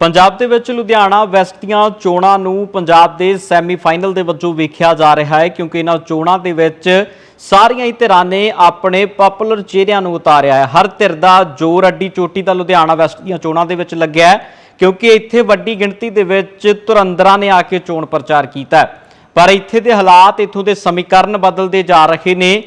ਪੰਜਾਬ ਦੇ ਵਿੱਚ ਲੁਧਿਆਣਾ ਵੈਸਟ ਦੀਆਂ ਚੋਣਾਂ ਨੂੰ ਪੰਜਾਬ ਦੇ ਸੈਮੀਫਾਈਨਲ ਦੇ ਵਜੋਂ ਵੇਖਿਆ ਜਾ ਰਿਹਾ ਹੈ, ਕਿਉਂਕਿ ਇਹਨਾਂ ਚੋਣਾਂ ਦੇ ਵਿੱਚ ਸਾਰੀਆਂ ਹੀ ਧਿਰਾਂ ਨੇ ਆਪਣੇ ਪਪੂਲਰ ਚਿਹਰਿਆਂ ਨੂੰ ਉਤਾਰਿਆ ਹੈ। ਹਰ ਧਿਰ ਦਾ ਜ਼ੋਰ, ਅੱਡੀ ਚੋਟੀ ਦਾ ਲੁਧਿਆਣਾ ਵੈਸਟ ਦੀਆਂ ਚੋਣਾਂ ਦੇ ਵਿੱਚ ਲੱਗਿਆ ਹੈ, ਕਿਉਂਕਿ ਇੱਥੇ ਵੱਡੀ ਗਿਣਤੀ ਦੇ ਵਿੱਚ ਧੁਰੰਦਰਾਂ ਨੇ ਆ ਕੇ ਚੋਣ ਪ੍ਰਚਾਰ ਕੀਤਾ ਪਰ ਇੱਥੇ ਦੇ ਹਾਲਾਤ ਇੱਥੋਂ ਦੇ ਸਮੀਕਰਨ ਬਦਲਦੇ ਜਾ ਰਹੇ ਨੇ।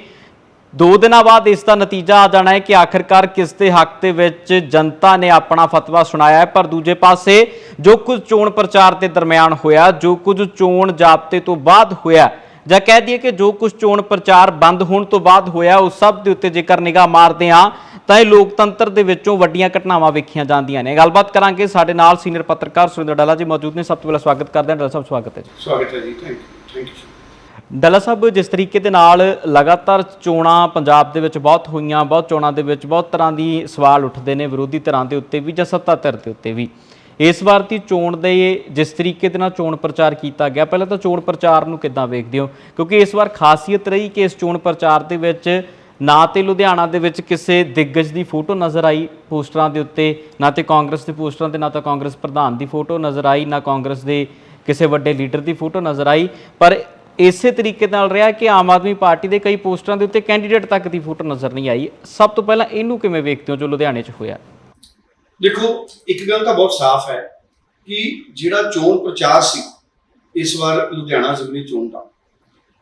ਦੋ ਦਿਨਾਂ ਬਾਅਦ ਇਸ ਦਾ ਨਤੀਜਾ ਆ ਜਾਣਾ ਹੈ ਕਿ ਆਖਰਕਾਰ ਕਿਸ ਦੇ ਹੱਕ ਦੇ ਵਿੱਚ ਜਨਤਾ ਨੇ ਆਪਣਾ ਫਤਵਾ ਸੁਣਾਇਆ ਹੈ। ਪਰ ਦੂਜੇ ਪਾਸੇ ਜੋ ਕੁਝ ਚੋਣ ਪ੍ਰਚਾਰ ਦੇ ਦਰਮਿਆਨ ਹੋਇਆ, ਜੋ ਕੁਝ ਚੋਣ ਜਾਬਤੇ ਤੋਂ ਬਾਅਦ ਹੋਇਆ ਜਾਂ ਕਹਿ ਦਈਏ ਕਿ ਜੋ ਕੁਝ ਚੋਣ ਪ੍ਰਚਾਰ ਬੰਦ ਹੋਣ ਤੋਂ ਬਾਅਦ ਹੋਇਆ ਉਸ ਸਭ ਦੇ ਉੱਤੇ ਜੇਕਰ ਨਿਗਾਹ ਮਾਰਦੇ ਹਾਂ, ਤਾਂ ਇਹ ਲੋਕਤੰਤਰ ਦੇ ਵਿੱਚੋਂ ਵੱਡੀਆਂ ਘਟਨਾਵਾਂ ਵੇਖੀਆਂ ਜਾਂਦੀਆਂ ਨੇ। ਗੱਲਬਾਤ ਕਰਾਂਗੇ ਸਾਡੇ ਨਾਲ ਸੀਨੀਅਰ ਪੱਤਰਕਾਰ ਸੁਰਿੰਦਰ ਡਾਲਾ ਜੀ ਮੌਜੂਦ ਨੇ। ਸਭ ਤੋਂ ਪਹਿਲਾਂ ਸਵਾਗਤ ਕਰਦੇ ਹਾਂ। ਡਾਲਾ ਸਾਹਿਬ, ਸਵਾਗਤ ਹੈ ਜੀ। ਸਵਾਗਤ ਹੈ ਜੀ। Thank you thank you Dalla Sahib, ਜਿਸ ਤਰੀਕੇ ਦੇ ਨਾਲ ਲਗਾਤਾਰ ਚੋਣਾਂ ਪੰਜਾਬ ਦੇ ਵਿੱਚ ਬਹੁਤ ਹੋਈਆਂ, ਬਹੁਤ ਚੋਣਾਂ ਦੇ ਵਿੱਚ ਬਹੁਤ ਤਰ੍ਹਾਂ ਦੀ ਸਵਾਲ ਉੱਠਦੇ ਨੇ, ਵਿਰੋਧੀ ਧਿਰਾਂ ਦੇ ਉੱਤੇ ਵੀ ਜਾਂ ਸੱਤਾ ਧਿਰ ਦੇ ਉੱਤੇ ਵੀ। ਇਸ ਵਾਰ ਦੀ ਚੋਣ ਦੇ ਜਿਸ ਤਰੀਕੇ ਦੇ ਨਾਲ ਚੋਣ ਪ੍ਰਚਾਰ ਕੀਤਾ ਗਿਆ, ਪਹਿਲਾਂ ਤਾਂ ਚੋਣ ਪ੍ਰਚਾਰ ਨੂੰ ਕਿੱਦਾਂ ਵੇਖਦੇ ਹੋ? ਕਿਉਂਕਿ ਇਸ ਵਾਰ ਖਾਸੀਅਤ ਰਹੀ ਕਿ ਇਸ ਚੋਣ ਪ੍ਰਚਾਰ ਦੇ ਵਿੱਚ ਨਾ ਤੇ ਲੁਧਿਆਣਾ ਦੇ ਵਿੱਚ ਕਿਸੇ ਦਿੱਗਜ ਦੀ ਫੋਟੋ ਨਜ਼ਰ ਆਈ ਪੋਸਟਰਾਂ ਦੇ ਉੱਤੇ, ਨਾ ਤੇ ਕਾਂਗਰਸ ਦੇ ਪੋਸਟਰਾਂ ਤੇ, ਨਾ ਤਾਂ ਕਾਂਗਰਸ ਪ੍ਰਧਾਨ ਦੀ ਫੋਟੋ ਨਜ਼ਰ ਆਈ, ਨਾ ਕਾਂਗਰਸ ਦੇ ਕਿਸੇ ਵੱਡੇ ਲੀਡਰ ਦੀ ਫੋਟੋ ਨਜ਼ਰ ਆਈ। ਪਰ ਇਸੇ ਤਰੀਕੇ ਨਾਲ ਰਿਹਾ ਕਿ ਆਮ ਆਦਮੀ ਪਾਰਟੀ ਦੇ ਕਈ ਪੋਸਟਰਾਂ ਦੇ ਉੱਤੇ ਕੈਂਡੀਡੇਟ ਤੱਕ ਦੀ ਫੋਟੋ ਨਜ਼ਰ ਨਹੀਂ ਆਈ। ਸਭ ਤੋਂ ਪਹਿਲਾਂ ਇਹਨੂੰ ਕਿਵੇਂ ਵੇਖਦੇ ਹੋ ਜੋ ਲੁਧਿਆਣੇ 'ਚ ਹੋਇਆ? ਦੇਖੋ ਇੱਕ ਗੱਲ ਤਾਂ ਬਹੁਤ ਸਾਫ਼ ਹੈ ਕਿ ਜਿਹੜਾ ਚੋਣ ਪ੍ਰਚਾਰ ਸੀ ਇਸ ਵਾਰ ਲੁਧਿਆਣਾ ਜ਼ਿਮਨੀ ਚੋਣ ਦਾ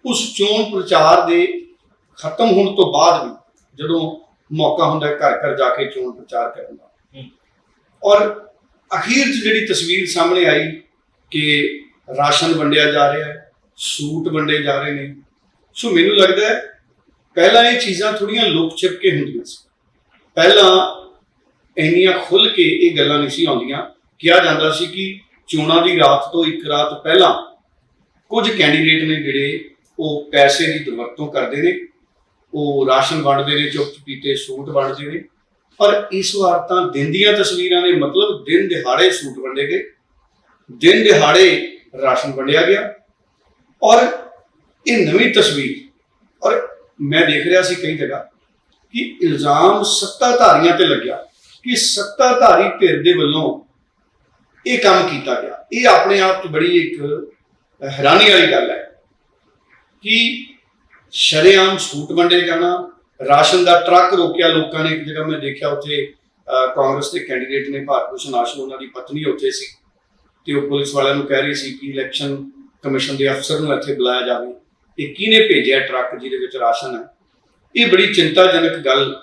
ਉਸ ਚੋਣ ਪ੍ਰਚਾਰ ਦੇ ਖਤਮ ਹੋਣ ਤੋਂ ਬਾਅਦ ਵੀ ਜਦੋਂ ਮੌਕਾ ਹੁੰਦਾ ਹੈ ਘਰ ਘਰ ਜਾ ਕੇ ਚੋਣ ਪ੍ਰਚਾਰ ਕਰਨ ਦਾ। ਔਰ ਅਖੀਰ 'ਚ ਜਿਹੜੀ ਤਸਵੀਰ ਸਾਹਮਣੇ ਆਈ ਕਿ ਰਾਸ਼ਨ ਵੰਡਿਆ ਜਾ ਰਿਹਾ ਹੈ ਸੂਟ ਵੰਡੇ ਜਾ ਰਹੇ ਨੇ। ਸੋ ਮੈਨੂੰ ਲੱਗਦਾ ਹੈ, ਪਹਿਲਾਂ ਇਹ ਚੀਜ਼ਾਂ ਥੋੜੀਆਂ ਲੁਕ ਛਿਪ ਕੇ ਹੁੰਦੀਆਂ ਸੀ। ਪਹਿਲਾਂ ਇੰਨੀਆਂ ਖੁੱਲ ਕੇ ਇਹ ਗੱਲਾਂ ਨਹੀਂ ਸੀ ਆਉਂਦੀਆਂ। ਕਿਹਾ ਜਾਂਦਾ ਸੀ ਕਿ ਚੋਣਾਂ ਦੀ ਰਾਤ ਤੋਂ ਇੱਕ ਰਾਤ ਪਹਿਲਾਂ ਕੁਝ ਕੈਂਡੀਡੇਟ ਨੇ ਜਿਹੜੇ ਉਹ ਪੈਸੇ ਦੀ ਦੁਰਵਰਤੋਂ ਕਰਦੇ ਨੇ। ਉਹ ਰਾਸ਼ਨ ਵੰਡਦੇ ਨੇ, ਚੁੱਪ ਚੁਪੀਤੇ ਸੂਟ ਵੰਡਦੇ ਨੇ। ਪਰ ਇਸ ਵਾਰ ਤਾਂ ਦਿਨ ਦੀਆਂ ਤਸਵੀਰਾਂ ਨੇ ਮਤਲਬ ਦਿਨ ਦਿਹਾੜੇ ਸੂਟ ਵੰਡੇ ਗਏ। ਦਿਨ ਦਿਹਾੜੇ ਰਾਸ਼ਨ ਵੰਡਿਆ ਗਿਆ। ਔਰ ਇਹ ਨਵੀਂ ਤਸਵੀਰ, ਔਰ ਮੈਂ ਦੇਖ ਰਿਹਾ ਸੀ ਕਈ ਜਗ੍ਹਾ ਕਿ ਇਲਜ਼ਾਮ ਸੱਤਾਧਾਰੀਆਂ ਤੇ ਲੱਗਿਆ ਕਿ ਸੱਤਾਧਾਰੀ ਧਿਰ ਦੇ ਵੱਲੋਂ ਇਹ ਕੰਮ ਕੀਤਾ ਗਿਆ। ਇਹ ਆਪਣੇ ਆਪ 'ਚ ਬੜੀ ਇੱਕ ਹੈਰਾਨੀ ਵਾਲੀ ਗੱਲ ਹੈ ਕਿ ਸ਼ਰੇਆਮ ਸੂਟ ਵੰਡੇ ਜਾਣਾ, ਰਾਸ਼ਨ ਦਾ ਟਰੱਕ ਰੋਕਿਆ ਲੋਕਾਂ ਨੇ। ਇੱਕ ਜਗ੍ਹਾ ਮੈਂ ਦੇਖਿਆ ਉੱਥੇ ਕਾਂਗਰਸ ਦੇ ਕੈਂਡੀਡੇਟ ਨੇ, ਭਾਰਤ ਭੂਸ਼ਣ ਆਸ਼ੂ ਉਹਨਾਂ ਦੀ ਪਤਨੀ ਉੱਥੇ ਸੀ ਤੇ ਉਹ ਪੁਲਿਸ ਵਾਲਿਆਂ ਨੂੰ ਕਹਿ ਰਹੀ ਸੀ ਕਿ ਇਲੈਕਸ਼ਨ ਕਮਿਸ਼ਨ ਦੇ ਅਫਸਰ ਨੂੰ ਇੱਥੇ ਬੁਲਾਇਆ ਜਾਵੇ। ਇਹ ਕਿਹਨੇ ਭੇਜਿਆ ਟਰੱਕ ਜਿਹਦੇ ਵਿੱਚ ਰਾਸ਼ਨ ਹੈ? ਇਹ ਬੜੀ ਚਿੰਤਾਜਨਕ ਗੱਲ